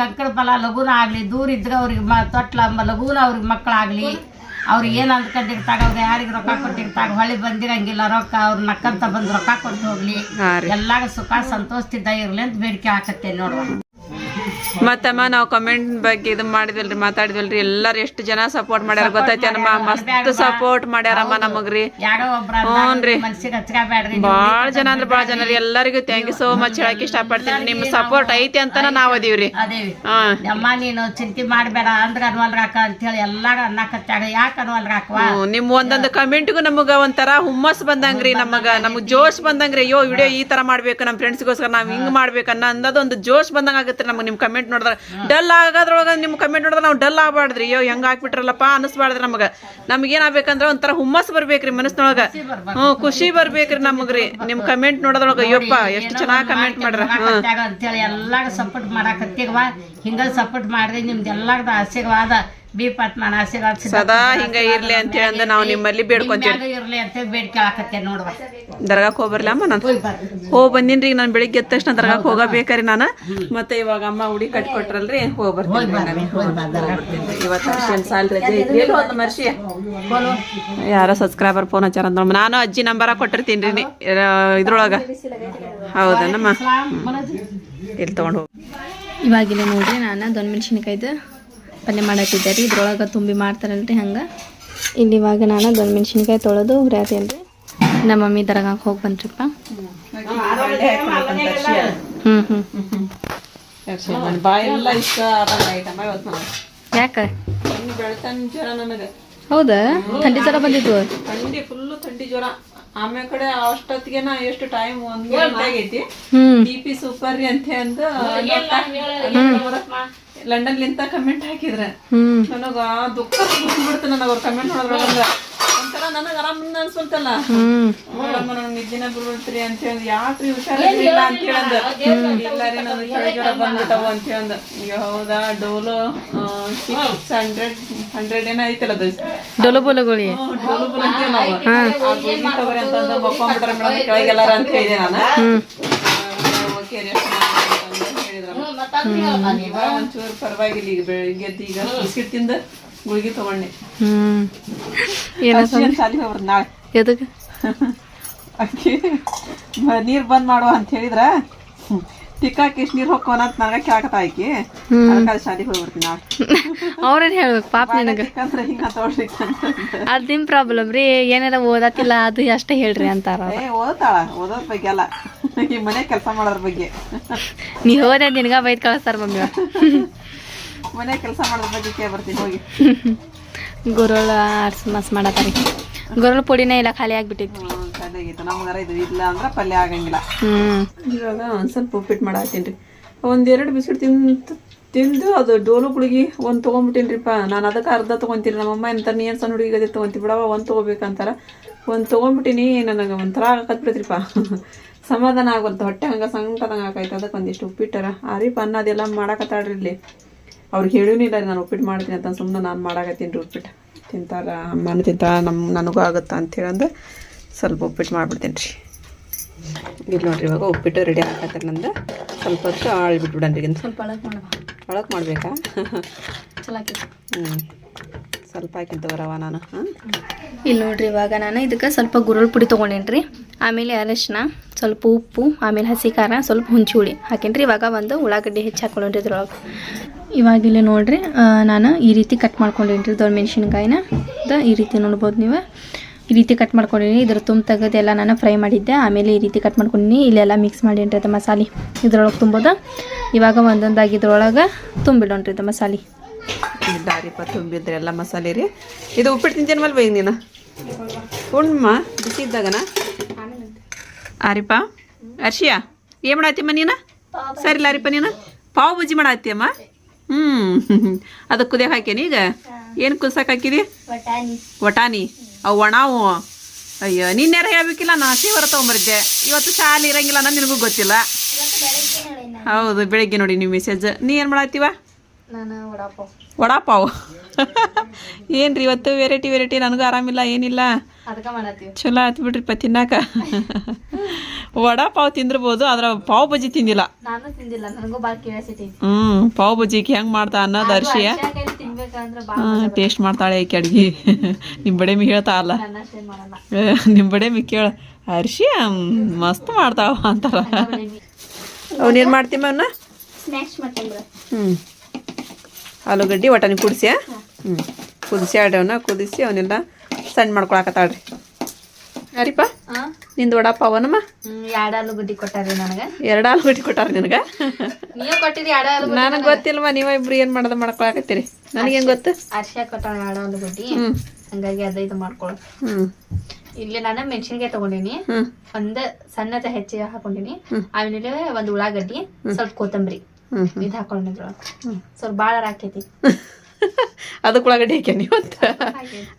ಕಂಕಣ ಫಲ ಲಘುನ ಆಗ್ಲಿ ದೂರ ಇದ್ರ ಅವ್ರಿಗೆ ತೊಟ್ಲ ಲಘುನ ಅವ್ರಿಗೆ ಮಕ್ಕಳಾಗ್ಲಿ. ಅವ್ರು ಏನ್ ಅಂದ್ಕೊಂಡಿರ್ತಾಗ ಅವ್ರ ಯಾರಿಗೆ ರೊಕ್ಕ ಕೊಟ್ಟಿರ್ತಾಗ ಹೊಳಿ ಬಂದಿರಂಗಿಲ್ಲ ರೊಕ್ಕ ಅವ್ರ ನಕ್ಕಂತ ಬಂದ್ ರೊಕ್ಕ ಕೊಟ್ಟು ಹೋಗ್ಲಿ. ಎಲ್ಲಾಗ ಸುಖ ಸಂತೋಷದಿಂದ ಇರ್ಲಿ ಅಂತ ಬೇಡಿಕೆ ಹಾಕತ್ತೇನೆ ನೋಡುವ. ಮತ್ತಮ್ಮ ನಾವು ಕಮೆಂಟ್ ಬಗ್ಗೆ ಇದು ಮಾಡಿದ್ವಿಲ್ರಿ ಮಾತಾಡಿದ್ವಿಲ್ರಿ ಎಲ್ಲಾರು ಎಷ್ಟು ಜನ ಸಪೋರ್ಟ್ ಮಾಡ್ಯಾರ ಗೊತ್ತೈತಿ ನಮ್ಮ ಮಸ್ತ್ ಸಪೋರ್ಟ್ ಮಾಡ್ಯಾರಮ್ಮ ನಮಗ್ರಿ. ಹ್ಞೂನ್ರಿ. ಬಾಳ ಜನ ಅಂದ್ರೆ ಬಾಳ ಜನ ರೀ. ಎಲ್ಲರಿಗೂ ಥ್ಯಾಂಕ್ ಯು ಸೋ ಮಚ್ ಹೇಳಕ್ ಇಷ್ಟಪಡ್ತೀನಿ. ನಿಮ್ ಸಪೋರ್ಟ್ ಐತಿ ಅಂತಾನ ನಾವ್ ಅದೀವ್ರಿ. ಅಮ್ಮ ನೀನು ಚಿಂತೆ ಮಾಡ್ಬೇಡ. ಅಂದ್ರ ಅನ್ವಲ್ರಾಕ ಅಂತೇಳಿ ಎಲ್ಲಾಗ ಅನ್ನಕತ್ತಾಗ ಯಾಕೆ ಅನ್ವಲ್ರಾಕವ ಹ್ಮ್, ನಿಮ್ ಒಂದೊಂದು ಕಮೆಂಟ್ಗೂ ನಮಗ ಒಂಥರ ಹುಮ್ಮಸ್ ಬಂದಂಗ್ರಿ ನಮಗ. ನಮಗ್ ಜೋಶ್ ಬಂದಂಗ್ರಿ. ಅಯ್ಯೋ ವಿಡಿಯೋ ಈ ತರ ಮಾಡ್ಬೇಕು ನಮ್ಮ ಫ್ರೆಂಡ್ಸ್ಗೋಸ್ಕರ ನಾವ್ ಹಿಂಗ್ ಮಾಡ್ಬೇಕನ್ನ ಅನ್ನೋದೊಂದು ಜೋಶ್ ಬಂದಂಗ ಆಗುತ್ತೆ ನಮಗ್ ನಿಮ್ ಕಮೆಂಟ್ ನೋಡಿದ್ರೆ ಡಲ್ ಆಗೋದ್ರೊಳಗ ನಿಮ್ಮ ಕಮೆಂಟ್ ನೋಡಿದ್ರೆ ನಾವು ಡಲ್ ಆಗಬಾರ್ದ್ರಿ. ಅಯ್ಯೋ ಹೆಂಗ್ ಹಾಕ್ಬಿಟ್ರಲ್ಲಪ್ಪ ಅನಿಸ್ಬಾರ್ದ್ರಿ ನಮಗೆ. ನಮ್ಗೆ ಏನ್ ಆಗ್ಬೇಕಂದ್ರ ಒಂಥರ ಹುಮ್ಮಸ್ ಬರ್ಬೇಕ್ರಿ ಮನಸ್ಸಿನೊಳಗ. ಹ್ಮ್ ಖುಷಿ ಬರ್ಬೇಕ್ರಿ ನಮಗ್ರಿ. ನಿಮ್ ಕಮೆಂಟ್ ನೋಡೋದ್ರೊಳಗ ಅಯ್ಯಪ್ಪ ಎಷ್ಟು ಚೆನ್ನಾಗಿ ಕಮೆಂಟ್ ಮಾಡ್ರ. ಅಂತೇಳಿ ಎಲ್ಲಾಗ ಸಪೋರ್ಟ್ ಮಾಡಾಕತ್ತೀಗವ ಹಿಂಗ ಸಪೋರ್ಟ್ ಮಾಡ್ರಿ ನಿಮ್ದು ಎಲ್ಲಾರ್ದು ಆಶೀರ್ವಾದ. ಬಿ ಪತ್ಮನ ಆಶೀರ್ವಾದ ಸದಾ ಹಿಂಗ ಇರ್ಲಿ ಅಂತ ಹೇಳಿ ನಾವು ನಿಮ್ಮಲ್ಲಿ ಬೇಡ್ಕೊಂತೀವಿ. ಇರ್ಲಿ ಅಂತ ಬೇಡ್ಕೊಳಕತ್ತೆ ನೋಡುವ. ದರ್ಗಾಕ್ ಹೋಗ್ಬರ್ಲಿ ಅಮ್ಮ ನಾನು ಹೋಗಿ ಬಂದಿನ್ರಿ ಈಗ ನಾನು ಬೆಳಿಗ್ಗೆ ಎದ್ದ ತಕ್ಷಣ ದರ್ಗಾಕ್ ಹೋಗಬೇಕ್ರಿ ನಾನು. ಮತ್ತೆ ಇವಾಗ ಅಮ್ಮ ಉಡಿ ಕಟ್ಕೊಟ್ರಲ್ರಿ ಹೋಗಿ ಬರ್ತೀನಿ. ಇವತ್ತು ಸಾಲ ಸಾಲ್ ರಜೆ ಐತ್ರಿ ಎಲ್ಲಿ ಹೋದ ಮರ್ಷಿ ಯಾರೋ ಸಬ್ಸ್ಕ್ರೈಬರ್ ಫೋನ್ ಹಚ್ಚಾರ ಅಂತ ನಾನು ಅಜ್ಜಿ ನಂಬರ ಕೊಟ್ಟಿರ್ತೀನಿ ರೀ ಇದ್ರೊಳಗ. ಹೌದನಮ್ಮ? ಇಲ್ಲಿ ತಗೊಂಡು ಹೋಗಿ. ಇವಾಗಿಲ್ಲ ನೋಡ್ರಿ ನಾನು ದೊನ್ ಮೆಣಸಿನ್ಕಾಯ್ದು ಪಲ್ಯ ಮಾಡತ್ತಿದ್ದೆ ರೀ. ಇದ್ರೊಳಗೆ ತುಂಬಿ ಮಾಡ್ತಾರಲ್ರಿ ಹಂಗೆ? ಇಲ್ಲಿ ಇವಾಗ ನಾನು ದೊಡ್ಡ ಮೆಣಸಿನ್ಕಾಯಿ ತೊಳೆದು ಹುರಿಯತ್ತೇನ್ರಿ ನಮ್ಮ ಮಮ್ಮಿ ದರಗಾಕ್ ಹೋಗಿ ಬಂದ್ರಿಪ್ಪ. ಹ್ಞೂ ಹ್ಞೂ ಬಾಯೆಲ್ಲ ಇಷ್ಟ ಯಾಕೆ? ಇನ್ನು ಬೆಳ್ತಾನ ಜ್ವರ ನನಗೆ ಹೌದಾ? ಥಂಡಿ ಜ್ವರ ಬಂದಿದ್ವು? ಥಂಡಿ ಫುಲ್ಲು ಥಂಡಿ ಜ್ವರ ಆಮೇಲೆ ಕಡೆ ಅಷ್ಟೊತ್ತಿಗೆ ನಾ ಎಷ್ಟು ಟೈಮ್ ಒಂದ್ ಆಗೈತಿ ಹ್ಞೂ ಡಿ ಪಿ ಸೂಪರ್ ರೀ ಅಂತ ಅಂದು ಲಂಡನ್ ಲಿಂತ ಕಮೆಂಟ್ ಹಾಕಿದ್ರೆ ನನಗ ದುಃಖ ಬಿಡ್ತು ನನಗ ಅವ್ರ ಕಮೆಂಟ್ ನೋಡಿದ್ರೊಳಗ ಒಂಥರ ನನಗ ಆರಾಮ ಅನ್ಸ್ಕೊಂತಲ್ಲ ನೋಡಮ್ಮ ನನಗ್ ನಿದ್ದಿನ ಬರ್ಬಿಡ್ತ್ರಿ ಅಂತ ಹೇಳಿ ಯಾಕ್ರಿ ಹುಷಾರಿಲ್ಲ ಅಂತ ಹೇಳಂದ. ಇಲ್ಲ ರೀ ನನಗೆ ಜ್ವರ ಬಂದ್ಬಿಟ್ಟವು ಅಂತ ಹೇಳಂದ. ಈಗ ಹೌದಾ ಡೋಲೋ ಸಿಕ್ಸ್ ಹಂಡ್ರೆಡ್ ಹಂಡ್ರೆಡ್ ಏನೋ ಐತಲ್ಲ ಅದು. ಡೊಲು ಬೋಲುಗುಳಿ. ಡೋಲೋ ಬೋಲ ಅಂತ ನಾವು ತಗೋರಿ ಅಂತಂದು ಮಕ್ಕೊಂಡ್ಬಿಟ್ರೆ ಮೇಡಮ್ ಕೆಳಗೆಲ್ಲಾರ ಅಂತ ಹೇಳಿದೆ ನಾನು. ಓಕೆ ರೆಸ್ಟ್ ಮಾಡಿ ಅಂತ ಹೇಳಿದ್ರಮ್ಮ ಇವಾಗ ಒಂಚೂರು ಪರವಾಗಿಲ್ಲ ಈಗ ಬೆಳಿಗ್ಗೆ ಈಗ ಬಿಸ್ಕಿಟ್ ತಿಂದ ಗುಳಿಗೆ ತಗೊಂಡೆ. ಹ್ಮ್. ಏನ ಅರ್ಶಿಯನ್ ಸಾಲಿ ನಾಳೆ. ಎದಕ್ಕೆ ಅಕ್ಕಿ ನೀರ್ ಬಂದ್ ಮಾಡುವ ಅಂತ ಹೇಳಿದ್ರ? ಟಿಕ್ಕಾಕಿ ಇಷ್ಟು ನೀರ್ ಹೋಗ್ಕೋನ ಅಂತ ನನಗೆ ಕೇಳಕತ್ತ ಆಕಿ. ಅದಕ್ಕೆ ಹೋಗಿ ಹೋಗ್ಬಿಡ್ತೀನಿ ನಾಳೆ. ಅವ್ರೇನು ಹೇಳ್ಬೇಕು? ಪಾಪ ನಿನಗೆ. ಯಾಕಂದ್ರೆ ಹಿಂಗ ತೋಡ್ರಿ ಅದು ನಿಮ್ಮ ಪ್ರಾಬ್ಲಮ್ ರೀ. ಏನಾರ ಓದತ್ತಿಲ್ಲ ಅದು ಅಷ್ಟೇ ಹೇಳ್ರಿ ಅಂತಾರ ಏ ಓದ್ತಾಳ. ಓದೋದ್ ಬಗ್ಗೆ ಅಲ್ಲ ಈ ಮನೆ ಕೆಲಸ ಮಾಡೋದ್ರ ಬಗ್ಗೆ. ನೀ ಹೋದೆ ನಿನಗ ಬೈದ್ ಕಳಿಸ್ತಾರ ಮಮ್ಮಿ ಮನೆ ಕೆಲಸ ಮಾಡೋದ್ರ ಬಗ್ಗೆ ಕೇಳ್ಬರ್ತೀನಿ ಹೋಗಿ. ಗುರುಳ ಆರ್ಸ್ ಮಸ್ ಮಾಡತ್ತಾರಿ ಗುರುಳ ಪುಡಿನೇ ಇಲ್ಲ ಖಾಲಿ ಆಗ್ಬಿಟ್ಟಿತ್ತು. ಚೆನ್ನಾಗೈತೆ ನಮ್ಗಾರ ಇದು ಇಲ್ಲ ಅಂದ್ರೆ ಪಲ್ಯ ಆಗಂಗಿಲ್ಲ. ಇವಾಗ ಒಂದು ಸ್ವಲ್ಪ ಉಪ್ಪಿಟ್ಟು ಮಾಡಾತೀನಿ ರೀ ಒಂದೆರಡು ಬಿಸ್ಕಿಟ್ ತಿಂದು ತಿಂದು ಅದು ಡೋಲು ಗುಳಿಗೆ ಒಂದು ತೊಗೊಂಬಿಟ್ಟೀನಿರಿಪ್ಪ. ನಾನು ಅದಕ್ಕೆ ಅರ್ಧ ತೊಗೊಂತೀನಿ. ನಮ್ಮಮ್ಮ ಎಂತ ನೀನು ಸಣ್ಣ ಹುಡುಗಿ ಅದೇ ತಗೊಂತಿ ಬಿಡವ ಒಂದು ತೊಗೋಬೇಕಂತಾರ. ಒಂದು ತೊಗೊಂಬಿಟ್ಟಿನಿ ನನಗೆ ಒಂಥರ ಆಗಕತ್ಬಿಡ್ತ್ರಿಪ್ಪ. ಸಮಾಧಾನ ಆಗುವಂತ ಹೊಟ್ಟೆ ಹಂಗೆ ಸಂಕಟದಂಗೆ ಆಕೈತೆ ಅದಕ್ಕೆ ಒಂದಿಷ್ಟು ಉಪ್ಪಿಟ್ಟಾರ. ಆರಿಪ ಅನ್ನ ಅದೆಲ್ಲ ಮಾಡಾಕತ್ತಾಳ್ರಿ ಇಲ್ಲಿ. ಅವ್ರಿಗೆ ರೀ ನಾನು ಉಪ್ಪಿಟ್ಟು ಮಾಡ್ತೀನಿ ಅಂತ ಸುಮ್ಮನೆ ನಾನು ಮಾಡಾಕತ್ತೀನಿ ರೀ ಉಪ್ಪಿಟ್ಟು ತಿಂತಾರ ಅಮ್ಮನ ತಿಂತಾರ ನಮ್ಮ ನನಗೂ ಆಗುತ್ತಾ ಅಂತ ಹೇಳಂದು ಸ್ವಲ್ಪ ಉಪ್ಪಿಟ್ಟು ಮಾಡಿಬಿಡ್ತೀನಿ ರೀ. ಇಲ್ಲಿ ನೋಡ್ರಿ ಇವಾಗ ಉಪ್ಪಿಟ್ಟು ರೆಡಿ ಆಗತ್ತೆ ನಂದು. ಸ್ವಲ್ಪ ಹೊತ್ತು ಆಳು ಬಿಟ್ಬಿಡನ್ರಿ ಸ್ವಲ್ಪ ಒಳಗೆ ಮಾಡಬೇಕು. ಒಳಗೆ ಮಾಡಬೇಕಾ? ಹ್ಞೂ ಸ್ವಲ್ಪ ಹಾಕಿದ್ದು ಬರವ ನಾನು ಹಾಂ? ಇಲ್ಲಿ ನೋಡ್ರಿ ಇವಾಗ ನಾನು ಇದಕ್ಕೆ ಸ್ವಲ್ಪ ಗುರುಳ್ ಪುಡಿ ತೊಗೊಂಡೇನ್ರಿ ಆಮೇಲೆ ಅರಶಿನ ಸ್ವಲ್ಪ ಉಪ್ಪು ಆಮೇಲೆ ಹಸಿ ಖಾರ ಸ್ವಲ್ಪ ಹುಂಚಿ ಹುಳಿ ಹಾಕೇನ್ರಿ ಇವಾಗ ಒಂದು ಉಳ್ಳಾಗಡ್ಡಿ ಹೆಚ್ಚು ಹಾಕೊಂಡ್ರಿ ಇದ್ರೊಳಗೆ. ಇವಾಗ ಇಲ್ಲಿ ನೋಡ್ರಿ ನಾನು ಈ ರೀತಿ ಕಟ್ ಮಾಡ್ಕೊಂಡೇನ್ರಿ ದೊಡ್ಡ ಮೆಣಸಿನ್ಕಾಯಿನ. ಈ ರೀತಿ ನೋಡ್ಬೋದು ನೀವು. ಈ ರೀತಿ ಕಟ್ ಮಾಡ್ಕೊಂಡಿನಿ. ಇದ್ರ ತುಂಬ ತೆಗೆದು ಎಲ್ಲ ನಾನು ಫ್ರೈ ಮಾಡಿದ್ದೆ. ಆಮೇಲೆ ಈ ರೀತಿ ಕಟ್ ಮಾಡ್ಕೊಂಡಿನಿ. ಇಲ್ಲೆಲ್ಲ ಮಿಕ್ಸ್ ಮಾಡಿ ಅದು ಮಸಾಲೆ. ಇದ್ರೊಳಗೆ ತುಂಬೋದು? ಇವಾಗ ಒಂದೊಂದಾಗಿ ಇದ್ರೊಳಗೆ ತುಂಬಿಡೋಣ್ರಿ ಇದು ಮಸಾಲೆ. ದಾರಿಪ ತುಂಬಿದ್ರೆ ಎಲ್ಲ ಮಸಾಲೆ ರೀ. ಇದು ಉಪ್ಪಿಟ್ಟು ತಿಂತೇನಲ್ವ ಈಗ ನೀನು? ಉಣ್ಮ? ಬಿಸಿ ಇದ್ದಾಗನ ಆರಿಪ? ಅರ್ಷಿಯಾ ಏನು ಮಾಡತ್ತೀಮ್ಮ ನೀನು? ಸರಿ ಲಾರಿಪ್ಪ ನೀನು? ಪಾವ್ ಬಜ್ಜಿ ಮಾಡತ್ತೀಯಮ್ಮ ಹ್ಞೂ ಅದಕ್ಕೆ ಕುದಿಯಕ್ಕೆ ಹಾಕೇನಿ ಈಗ? ಏನು ಕುದ್ಸಕ್ಕೆ ಹಾಕಿದಿ? ವಟಾನಿ ಅವು ಒಣಾವು ಅಯ್ಯೋ ನಿನ್ನೆರ ಹೇಳ್ಬೇಕಿಲ್ಲ? ನಾ ಸೀವರ ತೊಗೊಂಬರಿದ್ದೆ. ಇವತ್ತು ಶಾಲೆ ಇರಂಗಿಲ್ಲ ನಾನು ನಿನಗೂ ಗೊತ್ತಿಲ್ಲ. ಹೌದು ಬೆಳಿಗ್ಗೆ ನೋಡಿ ನೀವು ಮೆಸೇಜ್ ನೀ ಏನು ಮಾಡತ್ತೀವ? ನಾನು ವಡಾಪಾವ್. ಏನು ಏನ್ರಿ ಇವತ್ತು ವೆರೈಟಿ ವೆರೈಟಿ ನನಗೂ ಆರಾಮಿಲ್ಲ ಏನಿಲ್ಲ. ಚಲೋ ಆತು ಬಿಡ್ರಿಪ್ಪ ತಿನ್ನಾಕ. ವಡಾಪಾವ್ ತಿಂದಿರ್ಬೋದು ಆದ್ರ ಪಾವ್ ಬಜ್ಜಿ ತಿಂದಿಲ್ಲ. ನಾನು ತಿಂದಿಲ್ಲ ನನಗೂ ಭಾಳ ಕ್ಯೂರಿಯಾಸಿಟಿ ಹ್ಞೂ ಪಾವ್ ಬಜ್ಜಿ ಹೆಂಗ್ ಮಾಡ್ತಾ ಅನ್ನೋದು ಅರ್ಶಿಯ ಟೇಸ್ಟ್ ಮಾಡ್ತಾಳೆ ಈಕೆ ಅಡ್ಗಿ ನಿಮ್ ಬಡೇಮಿ ಹೇಳ್ತಾ ಅಲ್ಲ. ನಿಮ್ ಮಾಡಲ್ಲ. ನಿಮ್ಮ ಬಡೆ ಮಿ ಕೇಳ ಅರ್ಶಿ ಮಸ್ತ್ ಮಾಡ್ತಾವ ಅಂತಾರ ಅವನೇನ್ ಮಾಡ್ತೀಮ ಅವನ್ನ ಹ್ಮ್. ಆಲೂಗಡ್ಡಿ ಒಟಾನಿ ಕುದಿಸಿ ಹ್ಮ್. ಕುದಿಸಿ ಆಡವನ್ನ ಕುದಿಸಿ ಅವನ್ನೆಲ್ಲ ಸಣ್ಣ ಮಾಡ್ಕೊಳಕತ್ತಾಳ್ರಿ. ಅರಿಪ ನಿಂದ ವಡಾಪ ಅವನಮ್ಮ? ಎರಡು ಆಲೂಗಡ್ಡಿ ಕೊಟ್ಟಾರಿ ನನಗೆ. ಎರಡು ಆಲೂಗಡ್ಡಿ ಕೊಟ್ಟಾರ ನಿನಗೆ? ನೀವು ಕೊಟ್ಟಿರಿ ಎರಡು ನನಗೆ ಗೊತ್ತಿಲ್ವ ನೀವ ಇಬ್ರು ಏನು ಮಾಡೋದು ಮಾಡ್ಕೊಳಕತ್ತೀರಿ? ನನಗೇನು ಗೊತ್ತು? ಅರ್ಶಿಯ ಕೊಟ್ಟಾರ ಎರಡು ಆಲೂಗಡ್ಡಿ. ಹಂಗಾಗಿ ಅದ ಇದು ಮಾಡ್ಕೊಳ್ಳೋ ಹ್ಞೂ ಇಲ್ಲಿ ನಾನು ಮೆಣಸಿನ್ಕಾಯಿ ತಗೊಂಡಿನಿ. ಒಂದ ಸಣ್ಣದ ಹೆಚ್ಚಿ ಹಾಕೊಂಡಿನಿ. ಆಮೇಲೆ ಒಂದ್ ಉಳ್ಳಾಗಡ್ಡಿ ಸ್ವಲ್ಪ ಕೊತ್ತಂಬರಿ. ಇದು ಹಾಕೊಂಡಿದ್ರು ಸ್ವಲ್ಪ ಭಾಳ ಹಾಕೈತಿ ಅದಕ್ಕೆ ಉಳ್ಳಾಗಡ್ಡಿ ಹಾಕ್ಯಾನಿ ಇವತ್ತು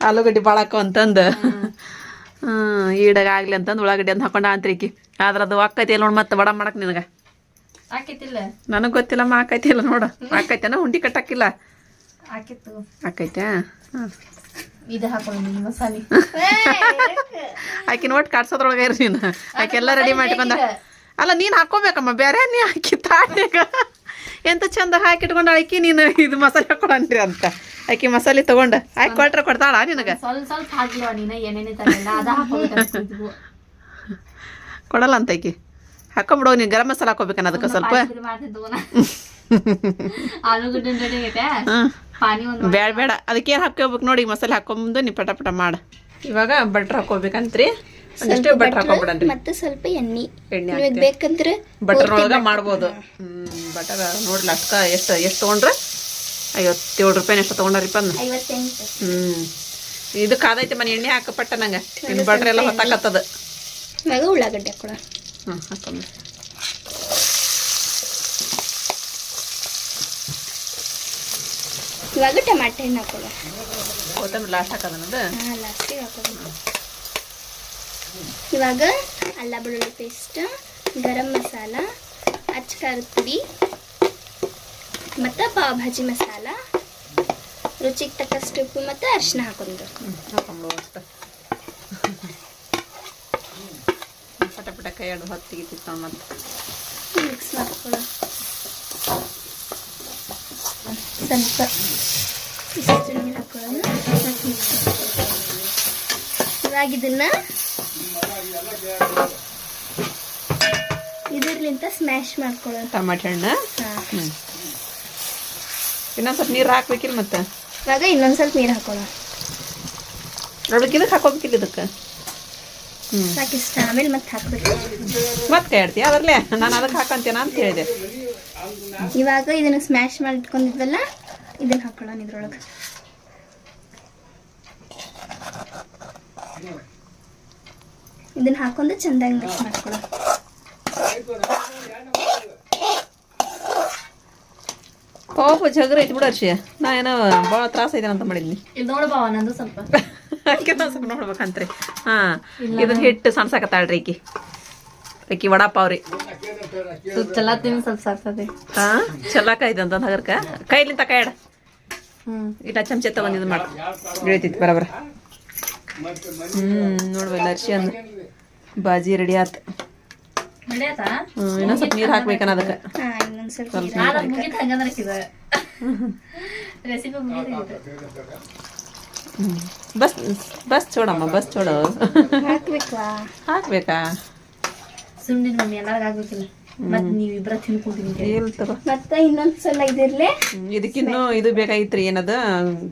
ಆಲೂಗಡ್ಡಿ ಭಾಳ ಹಾಕೋ ಅಂತಂದು ಈಡಾಗ ಆಗ್ಲಿ ಅಂತಂದು ಉಳ್ಳಾಗಡ್ಡಿ ಅಂತ ಹಾಕೊಂಡ ಅಂತ್ರಿಕಿ ಆದ್ರೆ ಅದು ಆಕೈತಿ ನೋಡಿ ಮತ್ತೆ ಬಡ ಮಾಡಕ್ ನಿನಗೆ. ನನಗ್ ಗೊತ್ತಿಲ್ಲಮ್ಮ ಆಕೈತಿ ಇಲ್ಲ ನೋಡು. ಆಕೈತೇನ ಉಂಡಿ ಕಟ್ಟಾಕಿಲ್ಲ. ಆಕೈತೆ. ಆಕಿ ನೋಟ್ ಕಾಡ್ಸೋದ್ರೊಳಗೆ ಇರಿ ನೀನು. ಆಕೆಲ್ಲ ರೆಡಿ ಮಾಡ್ಕೊಂಡ. ಅಲ್ಲ ನೀನು ಹಾಕೋಬೇಕಮ್ಮ ಬೇರೆ ನೀ ಹಾಕಿ ತಾಟ್ಯಾಗ ಎಂತ ಚಂದ ಹಾಕಿಟ್ಕೊಂಡು ಅಕ್ಕಿ ನೀನು ಇದು ಮಸಾಲೆ ಹಾಕೊಳನ್ರಿ ಅಂತ. ಅಕ್ಕಿ ಮಸಾಲೆ ತಗೊಂಡು. ಹಾಕಿ ಕೊಟ್ರೆ ಕೊಡ್ತಾಳ ನಿನಗೆ? ಸ್ವಲ್ಪ ಸ್ವಲ್ಪ ಹಾಕ್ಲಿವ ನೀನ ಏನೇನೇ ತರಲ್ಲ ಅದ ಹಾಕೋಬೇಕು ಕೊಡಲ್ಲ ಅಂತ ಅಕ್ಕಿ. ಹಾಕೊಂಬಿಡೋ ನೀನು ಗರಂ ಮಸಾಲ ಹಾಕೋಬೇಕನ್ನ ಅದಕ್ಕೆ ಸ್ವಲ್ಪ. ಬೇಡ ಬೇಡ. ಅದಕ್ಕೇನು ಹಾಕೋಬೇಕು ನೋಡಿ ಮಸಾಲೆ ಹಾಕೊಂಬಂದು ನೀ ಪಟ ಪಟ ಮಾಡ. ಇವಾಗ ಬಟ್ರ್ ಹಾಕೋಬೇಕಂತ್ರಿ. ಒಂದಿಷ್ಟು ಬಟರ್ ಹಾಕೊಂಬಿಡನ್ರಿ ಮತ್ತೆ ಸ್ವಲ್ಪ ಎಣ್ಣೆ. ಎಣ್ಣೆ ಬೇಕಂದ್ರೆ ಬಟರ್ ಒಳಗೆ ಮಾಡ್ಬೋದು. ಬಟರ್ ನೋಡ್ಲಿ ಅಷ್ಟ ಎಷ್ಟು ಎಷ್ಟು ತೊಗೊಂಡ್ರೆ? ಐವತ್ತೇಳು ರೂಪಾಯಿ ಎಷ್ಟು ತೊಗೊಂಡ್ರಿಪ್ಪ ಹ್ಞೂ ಇದು ಕಾದೈತೆ ಮನೆ ಎಣ್ಣೆ ಹಾಕಪಟ್ಟ ನಂಗೆ. ಇನ್ನು ಬಟ್ರ್ ಎಲ್ಲ ಹೊತ್ತಾಕತ್ತದ. ಇವಾಗ ಉಳ್ಳಾಗಡ್ಡೆ ಹಾಕೊಳ ಹ್ಞೂ ಹಾಕೊಂಬ ಇವಾಗ ಟಮಾಟೆ ಹಣ್ಣು ಹಾಕೋಣ ಕೊತ್ತಂಬರಿ ಲಾಸ್ಟ್ ಹಾಕೋದನ್ನದು ಹಾಂ ಲಾಸ್ಟಿಗೆ ಹಾಕೋದು ಇವಾಗ ಅಲ್ಲ ಬೆಳ್ಳುಳ್ಳಿ ಪೇಸ್ಟ್ ಗರಂ ಮಸಾಲ ಅಚ್ಚ ಖಾರದ ಪುಡಿ ಮತ್ತು ಪಾವ್ ಭಾಜಿ ಮಸಾಲ ರುಚಿಗೆ ತಕ್ಕಷ್ಟು ಉಪ್ಪು ಮತ್ತು ಅರಿಶಿನ ಹಾಕೊಂಡು ಪಟ ಪಟ ಕೈ ಎರಡು ಹೊತ್ತಿಗೆ ತಿಕ್ಕೊಂಡು ಮತ್ತೆ. ಮಿಕ್ಸ್ ಮಾಡ್ಕೊಳ್ಳೋ. ಸ್ವಲ್ಪ ಇಷ್ಟು ನೀರು ಹಾಕೊಳ್ಳೋಣ. ಇವಾಗ ಇದನ್ನ ಇದರ್ಲಿಂತ ಸ್ಮ್ಯಾಶ್ ಮಾಡ್ಕೊಳ್ಳೋಣ. ಟಮಾಟೆ ಹಣ್ಣು? ಹ್ಞೂ ಇನ್ನೊಂದು ಸ್ವಲ್ಪ ನೀರು ಹಾಕ್ಬೇಕಿಲ್ಲ ಮತ್ತೆ? ಇವಾಗ ಇನ್ನೊಂದು ಸ್ವಲ್ಪ ನೀರು ಹಾಕೊಳ್ಳೋಣ ನೋಡಕ್ಕೆ ಇದಕ್ಕೆ ಹಾಕೋಬೇಕಿಲ್ಲ ಇದಕ್ಕೆ? ಹ್ಞೂ ಸಾಕಿಷ್ಟ ಆಮೇಲೆ ಮತ್ತೆ ಹಾಕ್ಬೇಕು. ಮತ್ತೆ ಆಡ್ತೀಯ ಅದರಲ್ಲೇ. ನಾನು ಅದಕ್ಕೆ ಹಾಕಂತೇನ ಅಂತ ಹೇಳಿದೆ. ಇವಾಗ ಇದನ್ನ ಸ್ಮ್ಯಾಶ್ ಮಾಡಿ ಇಟ್ಕೊಂಡಿದ್ವಲ್ಲ ಇದನ್ನ ಹಾಕೊಳ್ಳೋಣ ಇದ್ರೊಳಗೆ. ಇದನ್ನ ಹಾಕೊಂಡು ಚೆಂದಾಗಿ ಮಿಕ್ಸ್ ಮಾಡ್ಕೊಳ್ಳೋಣ. ಪಾಪ ಜಗರ ಐತಿ ಬಿಡ ಅರ್ಷಿಯ ನಾ ಏನೋ ಭಾಳ ತ್ರಾಸ ಐತೆ ಅಂತ ಮಾಡಿದ್ನಿ. ಇದು ನೋಡ್ಬಾವ ನಂದು ಸ್ವಲ್ಪ. ಅದಕ್ಕೆ ನಾನು ಸ್ವಲ್ಪ ನೋಡ್ಬೇಕಂತ್ರಿ. ಹಾ ಇದನ್ನ ಹಿಟ್ಟು ಸಣ್ಸಾಕತ್ತಾಳ್ರಿ ಈಕಿ. ಆಕಿ ವಡಾಪಾವ್ ರೀ ಚಲ ತಿನ್ ಸ್ವಲ್ಪ ಸಾಕ್ತದೆ. ಹಾಂ ಚಲಾಕ ಐತೆ ಅಂತ ಹಗರ್ಕ ಕೈಲಿಂತ ಕೈ ಆಡ ಹ್ಮ್. ಇಟ್ಟ ಚಮಚೆ ತಗೊಂಡಿದ್ ಇದು ಮಾಡಿ. ಬೆಳಿತೈತಿ ಬರಬರ ಹ್ಞೂ ನೋಡುವ ಅರ್ಶಿ ಅಂದ ಬಾಜಿ ರೆಡಿ ಆತು. ಹ್ಮ್ ಇನ್ನೊಂದ್ ಸ್ವಲ್ಪ ನೀರ್ ಹಾಕ್ಬೇಕನ ಅದಕ್ಕೆ. ಬಸ್ ಬಸ್ ಚೋಡಮ್ಮ ಬಸ್ ಚೋಡು. ಹಾಕ್ಬೇಕಾ? ಸುಮ್ಮನೆ ಮಮ್ಮಿ ಎಲ್ಲಾರ್ಗ ಆಗ್ಬೇಕಿಲ್ಲ ಮತ್ ನೀವಿಬ್ರ ತಗೋ ಮತ್ತೆ ಇನ್ನೊಂದ್ ಸಲ ಇದಿರ್ಲಿ? ಹ್ಮ್, ಇದು ಬೇಕಾಗಿತ್ರಿ ಏನದ?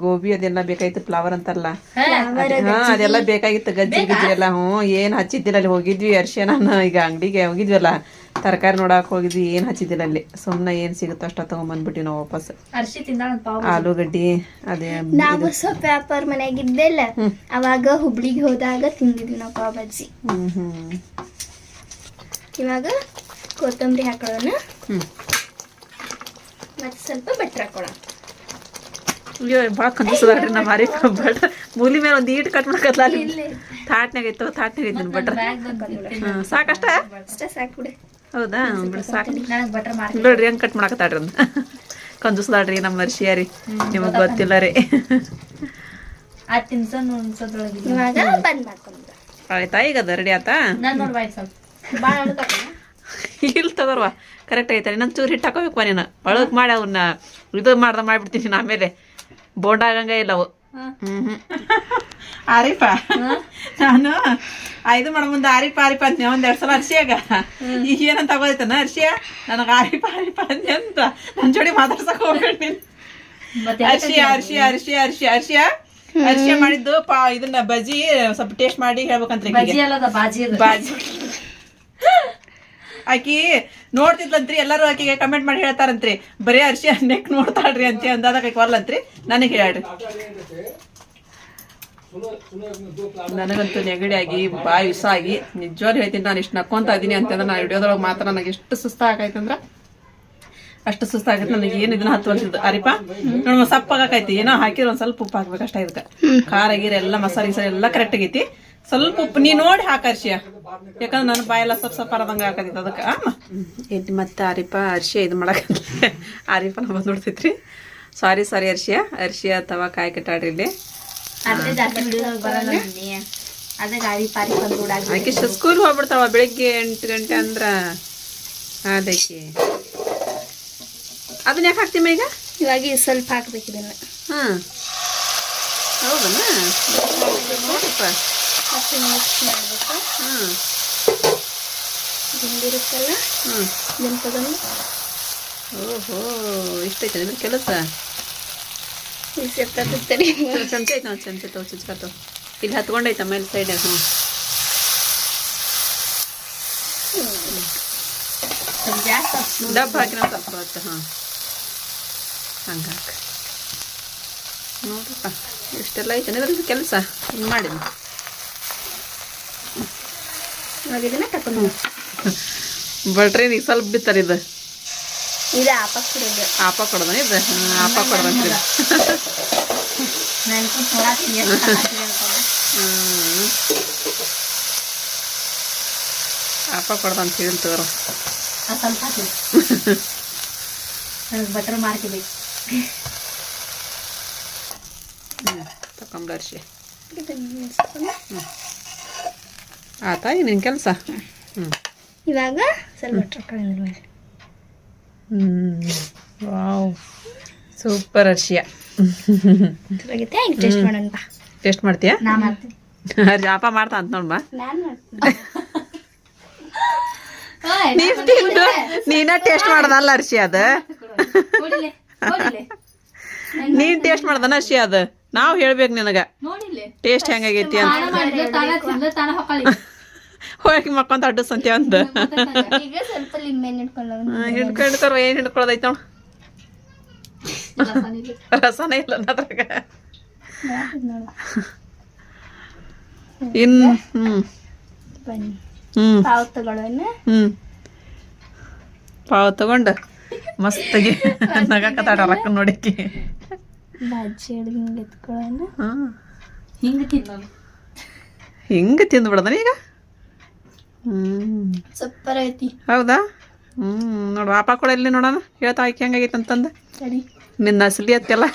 ಗೋಬಿ ಅದೆಲ್ಲ ಬೇಕಾಗಿತ್ತು ಫ್ಲವರ್ ಅಂತಾರಲ್ಲ. ಹಾ ಅದೆಲ್ಲ ಬೇಕಾಗಿತ್ತು ಗಜ್ಜಿ ಗಿಜ್ಜಿ ಎಲ್ಲ ಹ್ಞೂ ಏನ್ ಹಚ್ಚಿದ್ದಿಲ್ಲ ಅಲ್ಲಿ ಹೋಗಿದ್ವಿ ಅರ್ಶಿನ ನಾನು ಈಗ ಅಂಗಡಿಗೆ ಹೋಗಿದ್ವಲ್ಲ ತರಕಾರಿ ನೋಡಕ್ ಹೋಗಿದ್ವಿ ಏನ್ ಹಚ್ಚಿದ್ದಿಲ್ಲ ಅಲ್ಲಿ. ಸುಮ್ನೆ ಏನ್ ಸಿಗುತ್ತೋ ಅಷ್ಟ ತಗೊಂಡ್ಬಂದ್ಬಿಟ್ಟಿವಿ ನಾವು ವಾಪಸ್. ಆಲೂಗಡ್ಡಿ ಅದೇ ನಾವು ಸ್ವಲ್ಪ ವ್ಯಾಪಾರ ಮನೆಯಾಗಿದ್ದೆಲ್ಲ ಅವಾಗ ಹುಬ್ಳಿಗೆ ಹೋದಾಗ ತಿಂದಿದ್ವಿ ನಾವು ಪಾವ್ ಬಜ್ಜಿ. ಹ್ಮ್ ಹ್ಮ್. ಇವಾಗ ಕೊತ್ತಂಬರಿ ಹಾಕೊಳ್ಳೋಣ. ಮತ್ತೆ ಸ್ವಲ್ಪ ಬಟ್ರ್ ಹಾಕೊಳ್ಳೋಣ. ಅಯ್ಯೋ ಭಾಳ ಕನ್ಸದಾಡ್ರಿ ನಮ್ಮ ಮಾರಿ ಬಟ್ ಮೂಲಿ ಮೇಲೆ ಒಂದು ಈಟ್ ಕಟ್ ಮಾಡಕತ್ಲ ತಾಟ್ನಾಗ ಇತ್ತು ತಾಟ್ನಾಗ ಇದ್ದೀನಿ ಬಟ್ರ ಸಾಕಷ್ಟ? ಅಷ್ಟೇ ಸಾಕು ಬಿಡು. ಹೌದಾ? ಬಿಡು ಸಾಕು. ನೋಡ್ರಿ ಹೆಂಗ್ ಕಟ್ ಮಾಡಕತ್ತಾಡ್ರಿ ಅಂತ ಕಂಜುಸ್ದಾಡ್ರಿ ನಮ್ಮ ರೀ ನಿಮಗ್ ಗೊತ್ತಿಲ್ಲ ರೀ. ಆಯ್ತಾ ಈಗ ಅದ ರೆಡಿ ಆತಾ? ಇಲ್ಲಿ ತಗೋರ್ವ. ಕರೆಕ್ಟ್ ಐತೆ ಇನ್ನೊಂದು ಚೂರು ಹಿಟ್ಟು ಹಾಕೋಬೇಕು ನೀನು. ಒಳಗೆ ಮಾಡಿ ಅವನ್ನ ಇದು ಮಾಡ್ದ ಮಾಡ್ಬಿಡ್ತೀನಿ ನಾನು ಆಮೇಲೆ. ಬೋಂಡ ಆಗಂಗ ಇಲ್ಲ ಅವು. ಹ್ಮ್ ಆರಿಪ ನಾನು ಇದು ಮಾಡೋ ಮುಂದೆ ಆರಿಪ ಆರಿಫ ಅಂದ್ನಿ. ಒಂದ್ ಎರಡ್ ಸಲ ಅರ್ಶಿಯಾಗ ಈಗ ಏನಂತ ತಗೋದೈತನ ಅರ್ಶಿಯ ನನಗೆ ಆರಿಫ ಆರಿಫ ಅಂದ್ನಿ ಅಂತ. ನನ್ ಜೋಡಿ ಮಾತಾಡ್ಸಕ್ ಹೋಗ್ಬೇಡಿ ಅರ್ಶಿಯ ಅರ್ಶಿಯ ಅರ್ಶಿಯ ಅರ್ಶಿಯ ಅರ್ಶಿಯ ಅರ್ಶಿಯ ಮಾಡಿದ್ದು ಪಾ ಇದನ್ನ ಬಜಿ ಸ್ವಲ್ಪ ಟೇಸ್ಟ್ ಮಾಡಿ ಅಲ್ಲದ ಬಾಜಿ ಅದು. ಬಾಜಿ. ಆಕಿ, ನೋಡ್ತಿದ್ಲಂತ್ರಿ, ಎಲ್ಲರೂ ಆಕಿಗೆ ಕಮೆಂಟ್ ಮಾಡಿ ಹೇಳ್ತಾರಂತ್ರಿ. ಬರೀ ಅರ್ಶಿ ನೆಕ್ ನೋಡ್ತಾಳ್ರಿ ಅಂತ ಅಂದಾಗ ಆಕಿ ಕೊರ್ಲಂತ್ರಿ ನನಗೆ ಹೇಳ್ರಿ. ನನಗಂತೂ ನೆಗಡಿ ಆಗಿ ಬಾಯಿ ವಿಷ ಆಗಿ ನಿಜವಾಗ್ಲೂ ಹೇಳ್ತೀನಿ, ನಾನು ಇಷ್ಟು ನಕ್ಕೊಂತ ಇದೀನಿ ಅಂತಂದ್ರೆ ನಾನು ವಿಡಿಯೋದೊಳಗೆ ಮಾತ್ರ ನನಗೆ ಎಷ್ಟು ಸುಸ್ತ ಆಗೈತಂದ್ರ ಅಷ್ಟು ಸುಸ್ತ ಆಗೈತೆ ನನಗೆ ಏನು ಇದನ್ನ ಹತ್ತು ವರ್ಷದ ಅರಿಪ ಸಪ್ಪ ಸಪ್ಪಾಗೈತಿ ಏನೋ ಹಾಕಿದ್ರೆ ಒಂದ್ ಸ್ವಲ್ಪ ಉಪ್ಪು ಹಾಕ್ಬೇಕಷ್ಟ ಇದಕ್ಕೆ. ಖಾರ, ಗೀರ ಎಲ್ಲ ಮಸಾಲೆ, ಗಿಸಾಲೆ ಎಲ್ಲ ಕರೆಕ್ಟ್ ಆಗೈತಿ. ಸ್ವಲ್ಪ ಉಪ್ಪು ನೀ ನೋಡಿ ಹಾಕರ್ಷಿಯ ಯಾಕಂದ್ರೆ ನನ್ನ ಬಾಯೆಲ್ಲ ಸ್ವಲ್ಪ ಸ್ವಲ್ಪ ಅರದಂಗ ಹಾಕದಿತ್ತು ಅದಕ್ಕೆ. ಅಮ್ಮ ಎಲ್ಲಿ ಮತ್ತೆ ಅರಿಪ ಅರ್ಶಿ ಇದು ಮಾಡಕ ಬಂದು ಬಂದ್ಬಿಡ್ತೈತ್ರಿ ಸಾರಿ ಸಾರಿ ಅರ್ಶಿಯ. ಅರ್ಶಿಯ ಅಥವಾ ಕಾಯಿ ಕಟ್ಟಾಡ್ರಿ ಇಲ್ಲಿ. ಆಕೆ ಸ್ಕೂಲ್ ಹೋಗ್ಬಿಡ್ತಾವ ಬೆಳಿಗ್ಗೆ ಎಂಟು ಗಂಟೆ ಅಂದ್ರ? ಅದಕ್ಕೆ. ಅದನ್ನ ಯಾಕೆ ಹಾಕ್ತೀಮ ಈಗ ಇವಾಗ ಸ್ವಲ್ಪ ಹಾಕ್ಬೇಕು ಇದನ್ನ. ಹಾಂ. ಹೌದನ? ನೋಡಪ್ಪ ಮತ್ತೆ ಮಿಕ್ಸ್ ಮಾಡಬೇಕು. ಹಾಂ ಹಿಂದಿರುತ್ತಲ್ಲ ಹ್ಞೂ ಇದನ್ನ ತಗೊಂಡು ಓಹೋ ಇಷ್ಟೈತೆ ನಿಮ್ಗೆ ಕೆಲಸ? ಸೆತ್ತರಿ ಚಮಚ ಐತೆ ನಾವು ಚಮಚ ತಗೋ ಚುಚ್ಕಾತು ಇಲ್ಲಿ ಹತ್ಕೊಂಡೈತೆ ಆಮೇಲೆ ಸೈಡ್ ಹ್ಞೂ ಡಬ್ ಹಾಕಿನ ಸ್ವಲ್ಪ ಬರುತ್ತೆ ಹಾಂ. ಹಂಗೆ ಹಾಕಿ. ನೋಡಪ್ಪ ಇಷ್ಟೆಲ್ಲ ಐತೆ ಇದ್ರದ್ದು ಕೆಲಸ ಹಿಂಗೆ ಮಾಡಿದ್ವಿ ಇದನ್ನ ತಕೊಂಡು ಬಟ್ರಿ ನೀ ಸ್ವಲ್ಪ ಬಿತ್ತಾರೆ ಇದು. ಇದು ಆಪಕ್ ಕೊಡೋದು. ಆಪ ಕೊಡ್ದಾನ ಇದು? ಆಪ ಕೊಡ್ದಂತ. ಆಪ ಕೊಡ್ದಂತ ಹೇಳಿ ಹಾಕಿ. ನನಗೆ ಹ್ಞೂ ತಕೊಂಬರ್ಸಿ ನಿಲ್ಸ್ಕೊಂಡು ಆತ ನಿನ್ನ ಕೆಲಸ? ಹ್ಞೂ ಇವಾಗ ಸ್ವಲ್ಪ ಮೇಲೆ ಹ್ಞೂ ವಾವ್. ಸೂಪರ್ ಅರ್ಷಿಯಾ. ಟೇಸ್ಟ್ ಮಾಡೋಣ ಟೇಸ್ಟ್ ಮಾಡ್ತೀಯಾ? ಆಪ ಮಾಡ್ತಾ ಅಂತ ನೋಡ್ಬಾ ನಾನು ತಿಂದು ನೀನ ಟೇಸ್ಟ್ ಮಾಡ್ದಲ್ಲ ಅರ್ಶಿ ಅದ? ನೀನ್ ಟೇಸ್ಟ್ ಮಾಡ್ದನ ಅರ್ಶಿ ಅದ? ನಾವ್ ಹೇಳ್ಬೇಕು ನಿನಗ. ಟೇಸ್ಟ್ ಹೆಂಗಾಗೈತಿ ಅಂತ. ಹೋಗಿ ಮಕ್ಕೊಂತ ಅಡ್ಡಿಸಂತಿ ಅಂತ ಈಗ ಸ್ವಲ್ಪ ಲಿಂಬೆಹಣ್ಣು ಇಟ್ಕೊಳ್ಳೋಣ ಹಿಡ್ಕೊಂಡ್ಕರ ಏನ್ ಹಿಡ್ಕೊಳ್ಳೋದೈತ ನೋಡ್. ರಸನೇ ಇಲ್ಲ. ಅದ್ರಾಗ. ಇನ್ ಹ್ಮ್. ಪಾವ್ ತಗೊಳ್ಳೋಣ. ಹ್ಮ್. ಪಾವ್ ತಗೊಂಡ ಮಸ್ತಾಗಿ ನಗಕತ್ತಾಡ ರೊಕ್ಕ ನೋಡಿಕಿ. ಬಾಜಿ ಹಿಡ್ದು ಹಿಂಗೆ ಎತ್ಕೊಳ್ಳೋಣ. ಹ್ಮ್ ಹಿಂಗೆ ತಿಂದ್ಬಿಡದನ ಈಗ? ಸೂಪರ್ ಐತಿ. ಹೌದಾ? ಹ್ಮ್ ನೋಡು ಪಾಪ ಕೂಡ ಇಲ್ಲಿ ನೋಡೋಣ? ಹೇಳ್ತಾ ಆಕೆ ಹೆಂಗಾಗೈತೆ ಅಂತಂದ. ಸರಿ. ನಿನ್ನ ಅಸಲಿ ಅತ್ತೆಲ್ಲ.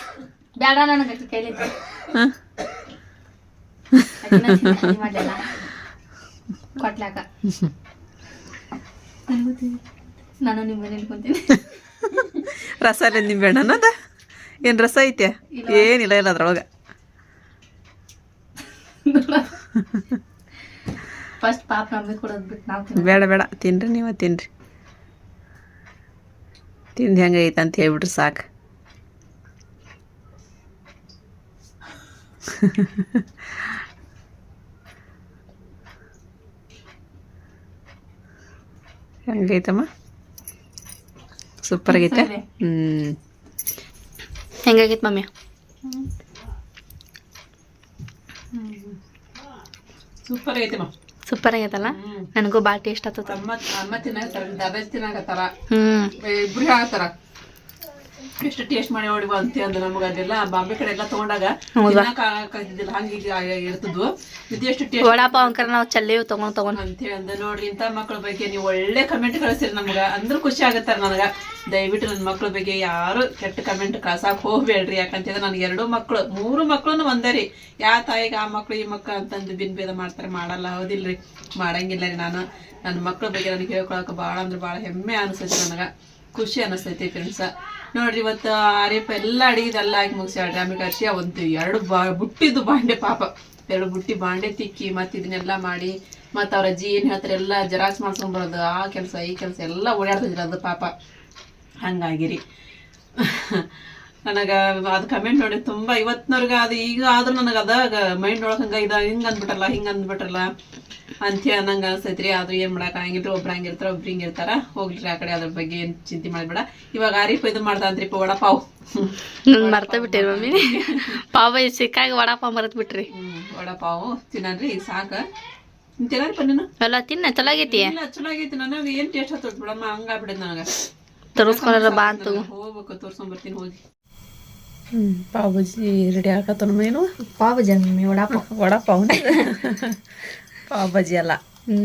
ಬೇಡ ನನಗೆ ಕೈಲಿ ಹಾಂ? ಕೊಟ್ಲಾಕ. ನಾನು ನಿಮ್ಮ ಮನೇಲಿ ಕುಂತೀನಿ. ರಸ ಇಲ್ಲ ನಿಂಬೆಹಣ್ಣು ಅನ್ನೋದ? ಏನು ರಸ ಐತೆ? ಏನಿಲ್ಲ ಇಲ್ಲ ಅದ್ರೊಳಗೆ. ಫಸ್ಟ್ ಪಾಪ ನಮಗೆ ಕೊಡೋದು ಬಿಟ್ಟು ನಾವು ಬೇಡ ಬೇಡ. ತಿನ್ರಿ ನೀವು ತಿನ್ರಿ. ತಿಂದು ಹೆಂಗೈತೆ ಅಂತ ಹೇಳ್ಬಿಟ್ರಿ ಸಾಕು. ಹೆಂಗೈತಮ್ಮ ಸೂಪರ್ ಆಗೈತೆ? ಹ್ಞೂ ಹೆಂಗಾಗೈತೆ ಮಮ್ಮಿ ಸೂಪರ್ ಆಗೈತಮ್ಮ ಸೂಪರ್ ಆಗೈತಲ್ಲ? ನನಗೂ ಭಾಳ ಟೇಸ್ಟ್ ಆಗ್ತದ ಅಮ್ಮ ಅಮ್ಮ ತಿನ್ನಾಕತ್ತಾರ ದಾದ ತಿನ್ನಾಕತ್ತಾರ ಹ್ಮ್ ಇಬ್ರು ಹೇಳತ್ತಾರ ಎಷ್ಟು ಟೇಸ್ಟ್ ಮಾಡಿ ನೋಡಿ ಅಂತ ಅಂದ ನಮಗ ಅದೆಲ್ಲ ಬಾಂಬೆ ಕಡೆ ಎಲ್ಲ ತಗೊಂಡಾಗ ತಿನ್ನಾಕ ಆಗಾಕಿದ್ದಿಲ್ಲ ಹಂಗೆ ಇರ್ತದ್ವು ಇದು ಎಷ್ಟು ಟೇಸ್ಟ್ ವಡಾಪಾವ್ ಅಂಕರ ನಾವು ಚಲ್ಲೇವು ತಗೊಂಡ್ ತಗೊಂಡ್. ಅಂತ ಹೇಳಿ ಅಂದ ನೋಡ್ರಿ ಇಂಥ ಮಕ್ಳ ಬಗ್ಗೆ ನೀವು ಒಳ್ಳೆ ಕಮೆಂಟ್ ಕಳಿಸ್ತೀರಿ ನಮ್ಗ. ಅಂದ್ರ ಖುಷಿ ಆಗತ್ತಾರ ನನಗ. ದಯವಿಟ್ಟು ನನ್ನ ಮಕ್ಳ ಬಗ್ಗೆ ಯಾರು ಕೆಟ್ಟ ಕಮೆಂಟ್ ಕಳ್ಸಾಕ್ ಹೋಗ್ಬೇಡ್ರಿ. ಯಾಕಂತಂದ್ರೆ ನನಗೆ ಎರಡು ಮಕ್ಳು ಮೂರು ಮಕ್ಳು ಒಂದೇ ರೀ. ಯಾವ ತಾಯಿಗೆ ಆ ಮಕ್ಳು ಈ ಮಕ್ಳು ಅಂತಂದು ಬಿನ್ ಭೇದ ಮಾಡ್ತಾರೆ ಮಾಡಲ್ಲ ಹೌದಿಲ್ರಿ. ಮಾಡಂಗಿಲ್ಲ ರೀ ನಾನು. ನನ್ನ ಮಕ್ಳ ಬಗ್ಗೆ ನನಗೆ ಹೇಳ್ಕೊಳಕ್ಕೆ ಭಾಳ ಅಂದ್ರೆ ಭಾಳ ಹೆಮ್ಮೆ ಅನಿಸ್ತೈತಿ ನನಗೆ. ಖುಷಿ ಅನಿಸ್ತೈತಿ ಫ್ರೆಂಡ್ಸ. ನೋಡ್ರಿ, ಇವತ್ತು ಆರೇಪ ಎಲ್ಲ ಅಡಿಗೆದೆಲ್ಲ ಹಾಕಿ ಮುಗಿಸ್ಯಾಳ್ರಿ ಆಮೇಲೆ ಅರ್ಶಿಯ ಒಂದು ಎರಡು ಬಾ, ಬುಟ್ಟಿದ್ದು ಬಾಂಡೆ ಪಾಪ. ಎರಡು ಬುಟ್ಟಿ ಬಾಂಡೆ ತಿಕ್ಕಿ ಮತ್ತೆ ಇದನ್ನೆಲ್ಲ ಮಾಡಿ, ಮತ್ತೆ ಅವ್ರ ಅಜ್ಜಿ ಏನು ಹೇಳ್ತಾರೆ, ಎಲ್ಲ ಜೆರಾಕ್ಸ್ ಮಾಡ್ಸ್ಕೊಂಡ್ಬರೋದು ಆ ಕೆಲಸ, ಈ ಕೆಲಸ ಎಲ್ಲ ಓಡಾಡ್ತಿದ್ರು ಅದು ಪಾಪ. ಹಂಗಾಗಿರಿ. ನನಗೆ ಅದ್ ಕಮೆಂಟ್ ನೋಡಿ ತುಂಬಾ ಇವತ್ತಿನವ್ರಿಗೆ ಅದು ಈಗ ಆದ್ರೂ ನನಗೆ ಅದಾಗ ಮೈಂಡ್ ಒಳಗೆ ಹಂಗೆ ಹಿಂಗ ಹಿಂಗೆ ಅಂದ್ಬಿಟ್ರಲ್ಲ ಹಿಂಗೆ ಅಂದ್ಬಿಟ್ರಲ್ಲ ಅಂತ ಅನ್ನಂಗ ಅನ್ಸೈತ್ರಿ. ಆದ್ರೂ ಏನು ಮಾಡಕ್ಕೆ ಹಂಗಿಲ್ರಿ ಒಬ್ರು ಹಂಗಿರ್ತಾರ ಒಬ್ರು ಹಿಂಗಿರ್ತಾರ ಹೋಗ್ಲಿ ಆ ಕಡೆ ಅದ್ರ ಬಗ್ಗೆ ಏನು ಚಿಂತೆ ಮಾಡಬೇಡ. ಇವಾಗ ಆರೀಫ್ ಇದು ಮಾಡ್ತಾನ್ರಿ ವಡ ಪಾವ್ ಮರ್ತ ಬಿಟ್ಟಿರಿ ಮಮ್ಮಿ. ಪಾವ ಸಿಕ್ಕಾಗ ವಡಾಪಾವ್ ಮರ್ತ ಬಿಟ್ರಿ. ವಡ ವಡಪಾವ್ ತಿನ್ನನ್ರಿ ಈಗ ಸಾಕ. ಹೋಗ್ಬೇಕು ನೀನು? ಎಲ್ಲ ತಿನ್ನ ನನಗೆ ಏನು ಟೇಸ್ಟ್ ಹತ್ತದ ಬಿಡಮ್ಮ ನನಗೆ. ಬಾ ಅಂತ ಹೋಗ್ಬೇಕು ತೋರ್ಸ್ಕೊಂಬರ್ತೀನಿ ಹೋಗಿ. ಹ್ಞೂ ಪಾವ್ ಬಜ್ಜಿ ರೆಡಿ ಹಾಕತ್ತ ಏನು ಪಾವ್ ಜನ್ಮಿ ವಡಾಪಾವ್. ವಡಪಾವ್ ಪಾವ್ ಬಜ್ಜಿ ಅಲ್ಲ. ಹ್ಞೂ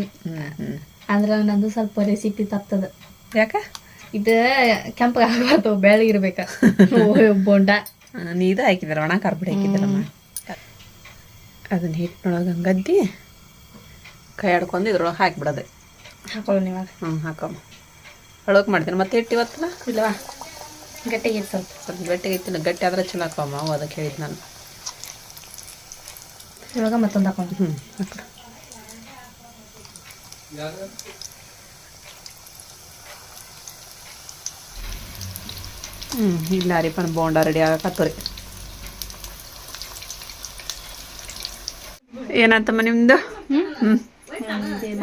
ಹ್ಞೂ ಅಂದ್ರ ನಂದು ಸ್ವಲ್ಪ ರೆಸಿಪಿ ತಪ್ತದ. ಯಾಕ? ಇದು ಕೆಂಪಗೆ ಆಗಬಾರ್ದು ಬೆಳಗಿರ್ಬೇಕ ಬೋಂಡ. ನೀ ಇದು ಹಾಕಿದಾರ ಒಣ ಖಾರ ಹಾಕಿದ್ರಮ್ಮ ಅದನ್ನ ಹಿಟ್ಟಿನೊಳಗೆ ಹಂಗದ್ದಿ ಕೈ ಆಡ್ಕೊಂಡು ಇದ್ರೊಳಗೆ ಹಾಕಿಬಿಡೋದು. ಹಾಕೊಳ್ಳಿ ನೀವು ಹ್ಞೂ ಹಾಕಮ್ಮ. ಹಳೋಕೆ ಮಾಡ್ತೀನಿ. ಮತ್ತೆ ಹಿಟ್ಟು ಇವತ್ತಲ್ಲ ಇಲ್ಲವಾ? ಗಟ್ಟಿಗೆ ಸ್ವಲ್ಪ. ಸ್ವಲ್ಪ ಗಟ್ಟಿಗೆ ಇತ್ತು ಗಟ್ಟಿ ಆದ್ರೆ ಚಲೋ ಅವು ಅದಕ್ಕೆ ಹೇಳಿದ್ದು ನಾನು. ಇವಾಗ ಮತ್ತೊಂದು ಹಾಕೊಂಡು ಹ್ಞೂ ಹಾಕ ಹ್ಞೂ ಇಲ್ಲ ರೀ ಪನ್ ಬೋಂಡ ರೆಡಿ ಆಗಕತ್ತರಿ ಏನಂತಮ್ಮ ನಿಮ್ಮದು ಹ್ಞೂ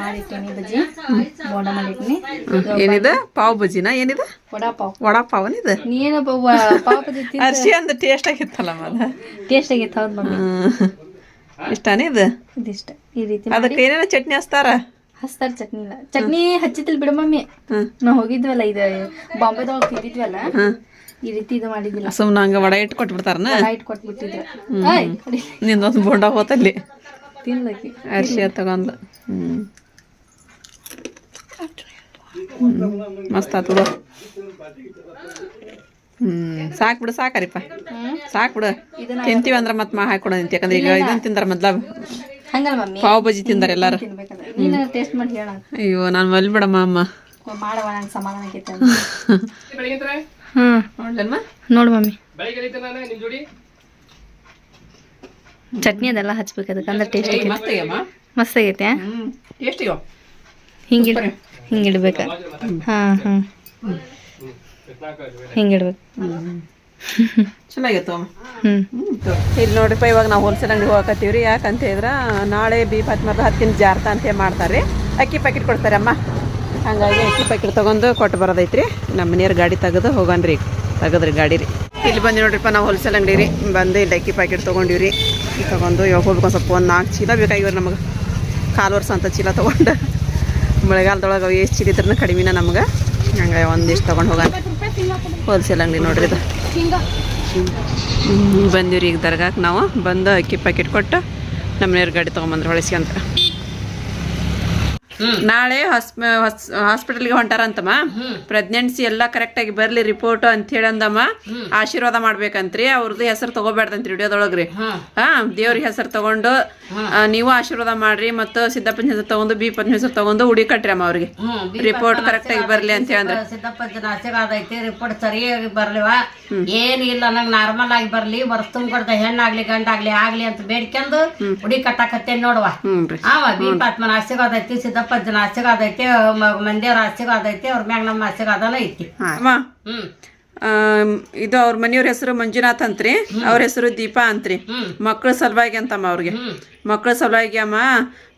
ಮಾಡಿಟ್ಟಿನಿ ಬಜ್ಜಿ. ಬೋಂಡ ಮಾಡಿಟ್ಟಿನಿ ಏನಿದೆ? ಪಾವ್ ಬಜ್ಜಿನ? ಏನಿದೆ? ವಡಾಪಾವ್. ವಡಾ ಪಾವನ್ ಇದು? ನೀನು ಪಾವ್ ಬಜ್ಜಿ ಅರ್ಶಿ ಅಂದ ಟೇಸ್ಟ್ ಆಗಿತ್ತಲ್ಲಮ್ಮ ಅದು ಟೇಸ್ಟ್ ಆಗೈತೆ ಹೌದು ಮಮ್ಮಿ. ಇಷ್ಟಾನೇ ಇದು? ಇದಿಷ್ಟ ಈ ರೀತಿ ಅದಕ್ಕೆ ಏನೇನೋ ಚಟ್ನಿ ಹಚ್ತಾರ? ಹಸ್ತಾರ ಚಟ್ನಿ ಇಲ್ಲ. ಚಟ್ನಿ ಹಚ್ಚಿತಿಲ್ ಬಿಡು ಮಮ್ಮಿ. ನಾವು ಹೋಗಿದ್ವಲ್ಲ ಇದು ಬಾಂಬೆದೊಳಗೆ ತಿಂದಿದ್ವಲ್ಲ ಈ ರೀತಿ ಇದು ಮಾಡಿದ್ದಿಲ್ಲ. ಸುಮ್ಮನೆ ಹಂಗ ವಡ ಇಟ್ಟು ಕೊಟ್ಬಿಡ್ತಾರನ? ಇಟ್ಟು ಕೊಟ್ಬಿಟ್ಟಿದ್ರು. ನಿಂದೊಂದು ಬೋಂಡ ಹೋತಲ್ಲಿ. ತಿನ್ಲಕ್ಕಿ ಅರ್ಶಿ ತಗೊಂಡು. ಹ್ಞೂ ಮಸ್ತ್ ಆತು ಬಿಡು. ಹ್ಞೂ ಸಾಕು ಬಿಡು ಸಾಕರಿಪ್ಪ. ಸಾಕು ಬಿಡು. ತಿಂತೀವಿ ಅಂದ್ರೆ ಮತ್ತೆ ಮಾ ಹಾಕೊಡೋ ನಿಂತಿ. ಯಾಕಂದ್ರೆ ಈಗ ಇದನ್ನ ತಿಂದಾರ ಮೊದ್ಲ ಪಾವ್ ಬಜ್ಜಿ ತಿಂದಾರ ಎಲ್ಲಾರು. ನೀನು ಟೇಸ್ಟ್ ಮಾಡಿ ಹೇಳ ಅಯ್ಯೋ ನಾನು ಮಲ್ ಬಿಡಮ್ಮ ಅಮ್ಮ ಹ್ಞೂ ನೋಡು ಮಮ್ಮಿ. ಚಟ್ನಿ ಅದೆಲ್ಲ ಹಚ್ಬೇಕು ಅದಕ್ಕೆ ಅಂದ್ರೆ ಟೇಸ್ಟ್ ಮಸ್ತ್ ಆಗೈತೆ ಹಿಂಗೆ ಹಿಂಗಿಡ್ ಹಿಂಗಿಡ್ಬೇಕು. ಹಾಂ ಹಾಂ. ಆಗೈತೆ ಅಮ್ಮ ಹ್ಞೂ ಇಲ್ಲಿ ನೋಡ್ರಿಪ್ಪ ಇವಾಗ ನಾವು ಹೋಲ್ಸೇಲ್ ಅಂಗಡಿ ಹೋಗಕತ್ತೀವಿ ರೀ ಯಾಕಂತ ಹೇಳಿದ್ರೆ ನಾಳೆ ಬಿ ಹತ್ತು ಹತ್ತಿನ ಜಾರ್ತ ಅಂತ ಮಾಡ್ತಾರೆ ರೀ ಅಕ್ಕಿ ಪ್ಯಾಕೆಟ್ ಕೊಡ್ತಾರೆ ಅಮ್ಮ ಹಾಗಾಗಿ ಅಕ್ಕಿ ಪ್ಯಾಕೆಟ್ ತೊಗೊಂಡು ಕೊಟ್ಟು ಬರೋದೈತ್ರಿ. ನಮ್ಮ ಮನೆಯವ್ರ ಗಾಡಿ ತೆಗೆದು ಹೋಗನ್ರಿ ತೆಗದ್ರಿ, ಗಾಡಿ ರೀ. ಇಲ್ಲಿ ಬಂದು ನೋಡ್ರಿಪ್ಪ, ನಾವು ಹೋಲ್ಸೇಲ್ ಅಂಗಡಿ ರೀ ಬಂದು ಇಲ್ಲಿ ಅಕ್ಕಿ ಪ್ಯಾಕೆಟ್ ತೊಗೊಂಡಿವಿ ರೀ ತೊಗೊಂಡು ಇವಾಗ ಹೋಗ್ಬೇಕು ಸ್ವಲ್ಪ ಒಂದು ನಾಲ್ಕು ಚೀಲ ಬೇಕಾಗಿವ್ರಿ ನಮಗೆ. ಕಾಲು ವರ್ಷ ಅಂತ ಚೀಲ ತೊಗೊಂಡು. ಮಳೆಗಾಲದೊಳಗೆ ಅವು ಎಷ್ಟು ಚೀಲ ಇದ್ರೂ ಕಡಿಮೆನ ನಮ್ಗೆ. ಹಂಗೆ ಒಂದಿಷ್ಟು ತೊಗೊಂಡು ಹೋಗೋಣ. ಹೋಲ್ಸೇಲ್ ಅಂಗಡಿ ನೋಡ್ರಿ ಇದು. ಬಂದಿವ್ರಿ ಈಗ ದರ್ಗಾಕ್ಕೆ ನಾವು. ಬಂದು ಅಕ್ಕಿ ಪ್ಯಾಕೆಟ್ ಕೊಟ್ಟು ನಮ್ಮ ಮನೆಯವ್ರ ಗಾಡಿ ತೊಗೊಂಬಂದ್ರೆ ಹೊಳಿಸ್ಕೊಂತ ನಾಳೆ ಹಾಸ್ಪಿಟಲ್ಗೆ ಹೊಂಟಾರಂತಮ್ಮ. ಪ್ರೆಗ್ನೆನ್ಸಿ ಎಲ್ಲ ಕರೆಕ್ಟ್ ಆಗಿ ಬರ್ಲಿ ರಿಪೋರ್ಟ್ ಅಂತ ಹೇಳಿ ಅಂದಮ್ಮ ಆಶೀರ್ವಾದ ಮಾಡ್ಬೇಕಂತ್ರಿ. ಅವ್ರದ್ದು ಹೆಸರು ತಗೋಬೇಡ್ದಂತ್ರಿ ವಿಡಿಯೋದೊಳಗ್ರಿ. ಹಾ. ದೇವ್ರಿಗೆ ಹೆಸರು ತಗೊಂಡು ನೀವು ಆಶೀರ್ವಾದ ಮಾಡ್ರಿ ಮತ್ತು ಸಿದ್ದಪ್ಪನ ಹೆಸರು ತಗೊಂಡು ಬೀಪನ ಹೆಸರು ತಗೊಂಡು ಉಡಿ ಕಟ್ರಿ ಅಮ್ಮ ಅವ್ರಿಗೆ. ರಿಪೋರ್ಟ್ ಕರೆಕ್ಟ್ ಆಗಿ ಬರ್ಲಿ ಅಂತ ಹೇಳಂದ್ರೆ. ಸಿದ್ದಪ್ಪನ ಆಶೀರ್ವಾದ ಐತಿ ರಿಪೋರ್ಟ್ ಸರಿಯಾಗಿ ಬರ್ಲಿವ? ಏನು ಇಲ್ಲ ನಂಗೆ ನಾರ್ಮಲ್ ಆಗಿ ಬರ್ಲಿ ವರ್ಷ ತುಂಬಿಕೊಡ್ದ ಹೆಣ್ಣಾಗ್ಲಿ ಗಂಡಾಗ್ಲಿ ಆಗ್ಲಿ ಅಂತ ಬೇಡ್ಕೊಂಡು ಉಡಿ ಕಟ್ಟಾಕತ್ತೇನ್ ನೋಡುವ. ಬೀಪಾತ್ಮನ ಆಶೀರ್ವಾದ ಐತಿ ಆಶೀರ್ವಾದ ಐತಿ ಮ- ಮಂದಿಯವ್ರ ಆಶೀರ್ವಾದ ಐತಿ ಅವ್ರ ಮ್ಯಾಗ ನಮ್ಮ ಆಶೀರ್ವಾದನ ಐತಿ. ಹ್ಮ್. ಇದು ಅವ್ರ ಮನೆಯವ್ರ ಹೆಸರು ಮಂಜುನಾಥ್ ಅಂತ್ರಿ. ಅವ್ರ ಹೆಸರು ದೀಪಾ ಅಂತ್ರಿ. ಮಕ್ಕಳ ಸಲುವಾಗಿ ಅಂತಮ್ಮ ಅವ್ರಿಗೆ. ಮಕ್ಕಳ ಸಲುವಾಗಿ ಅಮ್ಮ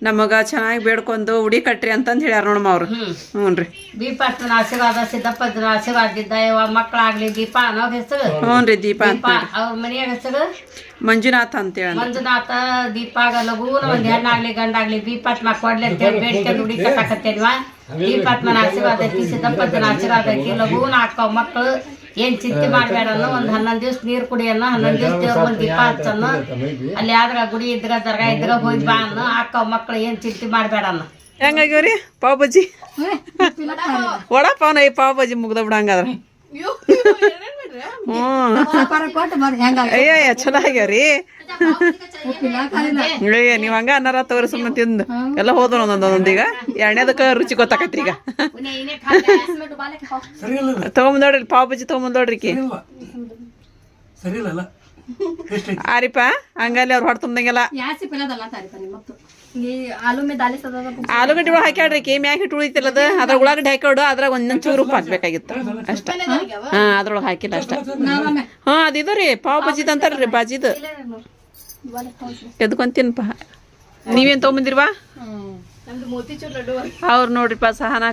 ನಮಗ ಚೆನ್ನಾಗಿ ಬೇಡ್ಕೊಂಡು ಉಡಿ ಕಟ್ರಿ ಅಂತಂದ್ ಹೇಳ್ಯಾರ ನೋಡಮ್ಮ ಅವ್ರು. ಹ್ಞೂ ರೀ. ಬೀಪಾತ್ಮನ ಆಶೀರ್ವಾದ ಸಿದ್ದಪ್ಪನ ಆಶೀರ್ವಾದ ಇದ್ದ ಇವ ಮಕ್ಕಳಾಗ್ಲಿ ದೀಪಾ ಅನ್ನೋ ಹೆಸರು. ಹ್ಞೂ ರೀ ದೀಪಾ ಅಂತ ಅವ್ರ ಮನೆಯ ಹೆಸರು? ಮಂಜುನಾಥ್ ಅಂತೇಳಿ ಮಂಜುನಾಥ ದೀಪಾಗ ಲಘೂನ ಒಂದ್ ಹೆಣ್ಣಾಗ್ಲಿ ಗಂಡಾಗ್ಲಿ ದೀಪಾತ್ಮ ಕೊಡ್ಲಿ ಅಂತ ಹೇಳಿ ಬೇಡ್ಕೊಂಡು ಹುಡಿ ಕಟ್ಟಾಕತ್ತೇನ್ವಾ? ದೀಪಾತ್ಮನ ಆಶೀರ್ವಾದ ಐತಿ ಸಿದ್ದಪ್ಪಜ್ಜನ ಆಶೀರ್ವಾದ ಐತಿ. ಲಘೂನ ಹಾಕೋ ಮಕ್ಕಳು ಏನ್ ಚಿಂತೆ ಮಾಡ್ಬೇಡ ಅನ್ನೋ ಒಂದ್ ಹನ್ನೊಂದ್ ದಿವ್ಸ ನೀರ್ ಕುಡಿಯನ್ನ ಹನ್ನೊಂದ್ ದಿವ್ಸ ದೇವ್ರ ದೀಪ ಹಚ್ಚನ್ನು ಅಲ್ಲಿ ಯಾವ್ದ್ರ ಗುಡಿ ಇದ್ರ ದರ್ಗಾ ಇದ್ರ ಹೋಗಿ ಬಾ ಅನ್ನು ಅಕ್ಕ ಮಕ್ಳು ಏನ್ ಚಿಂತೆ ಮಾಡ್ಬೇಡ ಅನ್ನ. ಹೆಂಗಾಗ್ಯವ್ರಿ? ಪಾವ್ ಬಜ್ಜಿ ವಡಾ ಪಾವ್ನ ಈ ಪಾವ್ ಬಜ್ಜಿ ಮುಗ್ದ ಬಿಡ ಹಂಗಾದ್ರ ಹ್ಞೂ ಅಯ್ಯ ಅಯ್ಯ ಚಲೋ ಆಗ್ಯಾವ್ರಿ ಅಯ್ಯ ನೀವ್ ಹಂಗ ಅನ್ನಾರ ತಗೋರಿ ಸುಮ್ಮನೆ ತಿಂದು. ಎಲ್ಲ ಹೋದ್ರ ಒಂದೊಂದೊಂದೀಗ ಎರಡನೇದಕ್ಕ ರುಚಿ ಗೊತ್ತಾಕತ್ರಿ ಈಗ. ತಗೊಂಬಂದೋಡ್ರಿ ಪಾವ್ ಬಜ್ಜಿ ತಗೊಂಬಂದೋಡ್ರಿ ಕಿ ಸರಿ ಇಲ್ಲಲ್ಲ ಎಷ್ಟು ಆರಿಪ ಹಂಗಲ್ಲಿ ಅವ್ರು ಹೊಟ್ಟೆ ಆಲೂಗಡ್ಡೆ ಒಳಗೆ ಹಾಕ್ಯಾಡ್ರಿ ಕಿ ಮ್ಯಾಗ ಹಿಟ್ಟು ಉಳಿತಿಲ್ಲದ ಅದ್ರ ಉಳ್ಳಾಗಡ್ಡೆ ಹಾಕ್ಯಾಡು ಅದ್ರಾಗ ಒಂದೊಂದು ಚೂರು ಉಪ್ಪು ಹಾಕ್ಬೇಕಾಗಿತ್ತು. ಅಷ್ಟ. ಹಾ? ಅದ್ರೊಳಗೆ ಹಾಕಿಲ್ಲ ಅಷ್ಟ. ಹಾ ಅದಿದು ರೀ ಪಾವ್ ಬಜಿದ್ ಅಂತಾರ್ರಿ ಬಾಜಿದ್ ಎದ್ಕೊಂತೀನಪ್ಪ ನೀವೇನ್ ತಗೊಂಬಂದಿರ್ವಾ? ಅವ್ರು. ನೋಡ್ರಿಪ್ಪ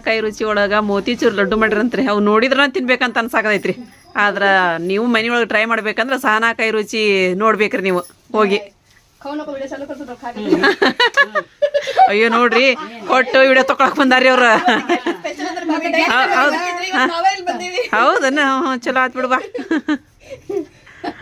ಕೈ ರುಚಿ ಒಳಗ ಮೋತಿಚೂರ್ ಲಡ್ಡು ಮಾಡಿರಂತ್ರಿ. ಅವ್ ನೋಡಿದ್ರ ತಿನ್ಬೇಕಂತ ಅನ್ಸಾಕತೈತ್ರಿ. ಆದ್ರ ನೀವು ಮನಿ ಒಳಗೆ ಟ್ರೈ ಮಾಡ್ಬೇಕಂದ್ರ ಕೈ ರುಚಿ ನೋಡ್ಬೇಕ್ರಿ ನೀವು ಹೋಗಿ. ಅಯ್ಯೋ ನೋಡ್ರಿ ಕೊಟ್ಟು ವಿಡಿಯೋ ತಕೊಳಕ್ ಬಂದಾರಿ ಅವ್ರ. ಹೌದನ್ನ ಚಲೋ ಆತ್ ಬಿಡ್ಬಾ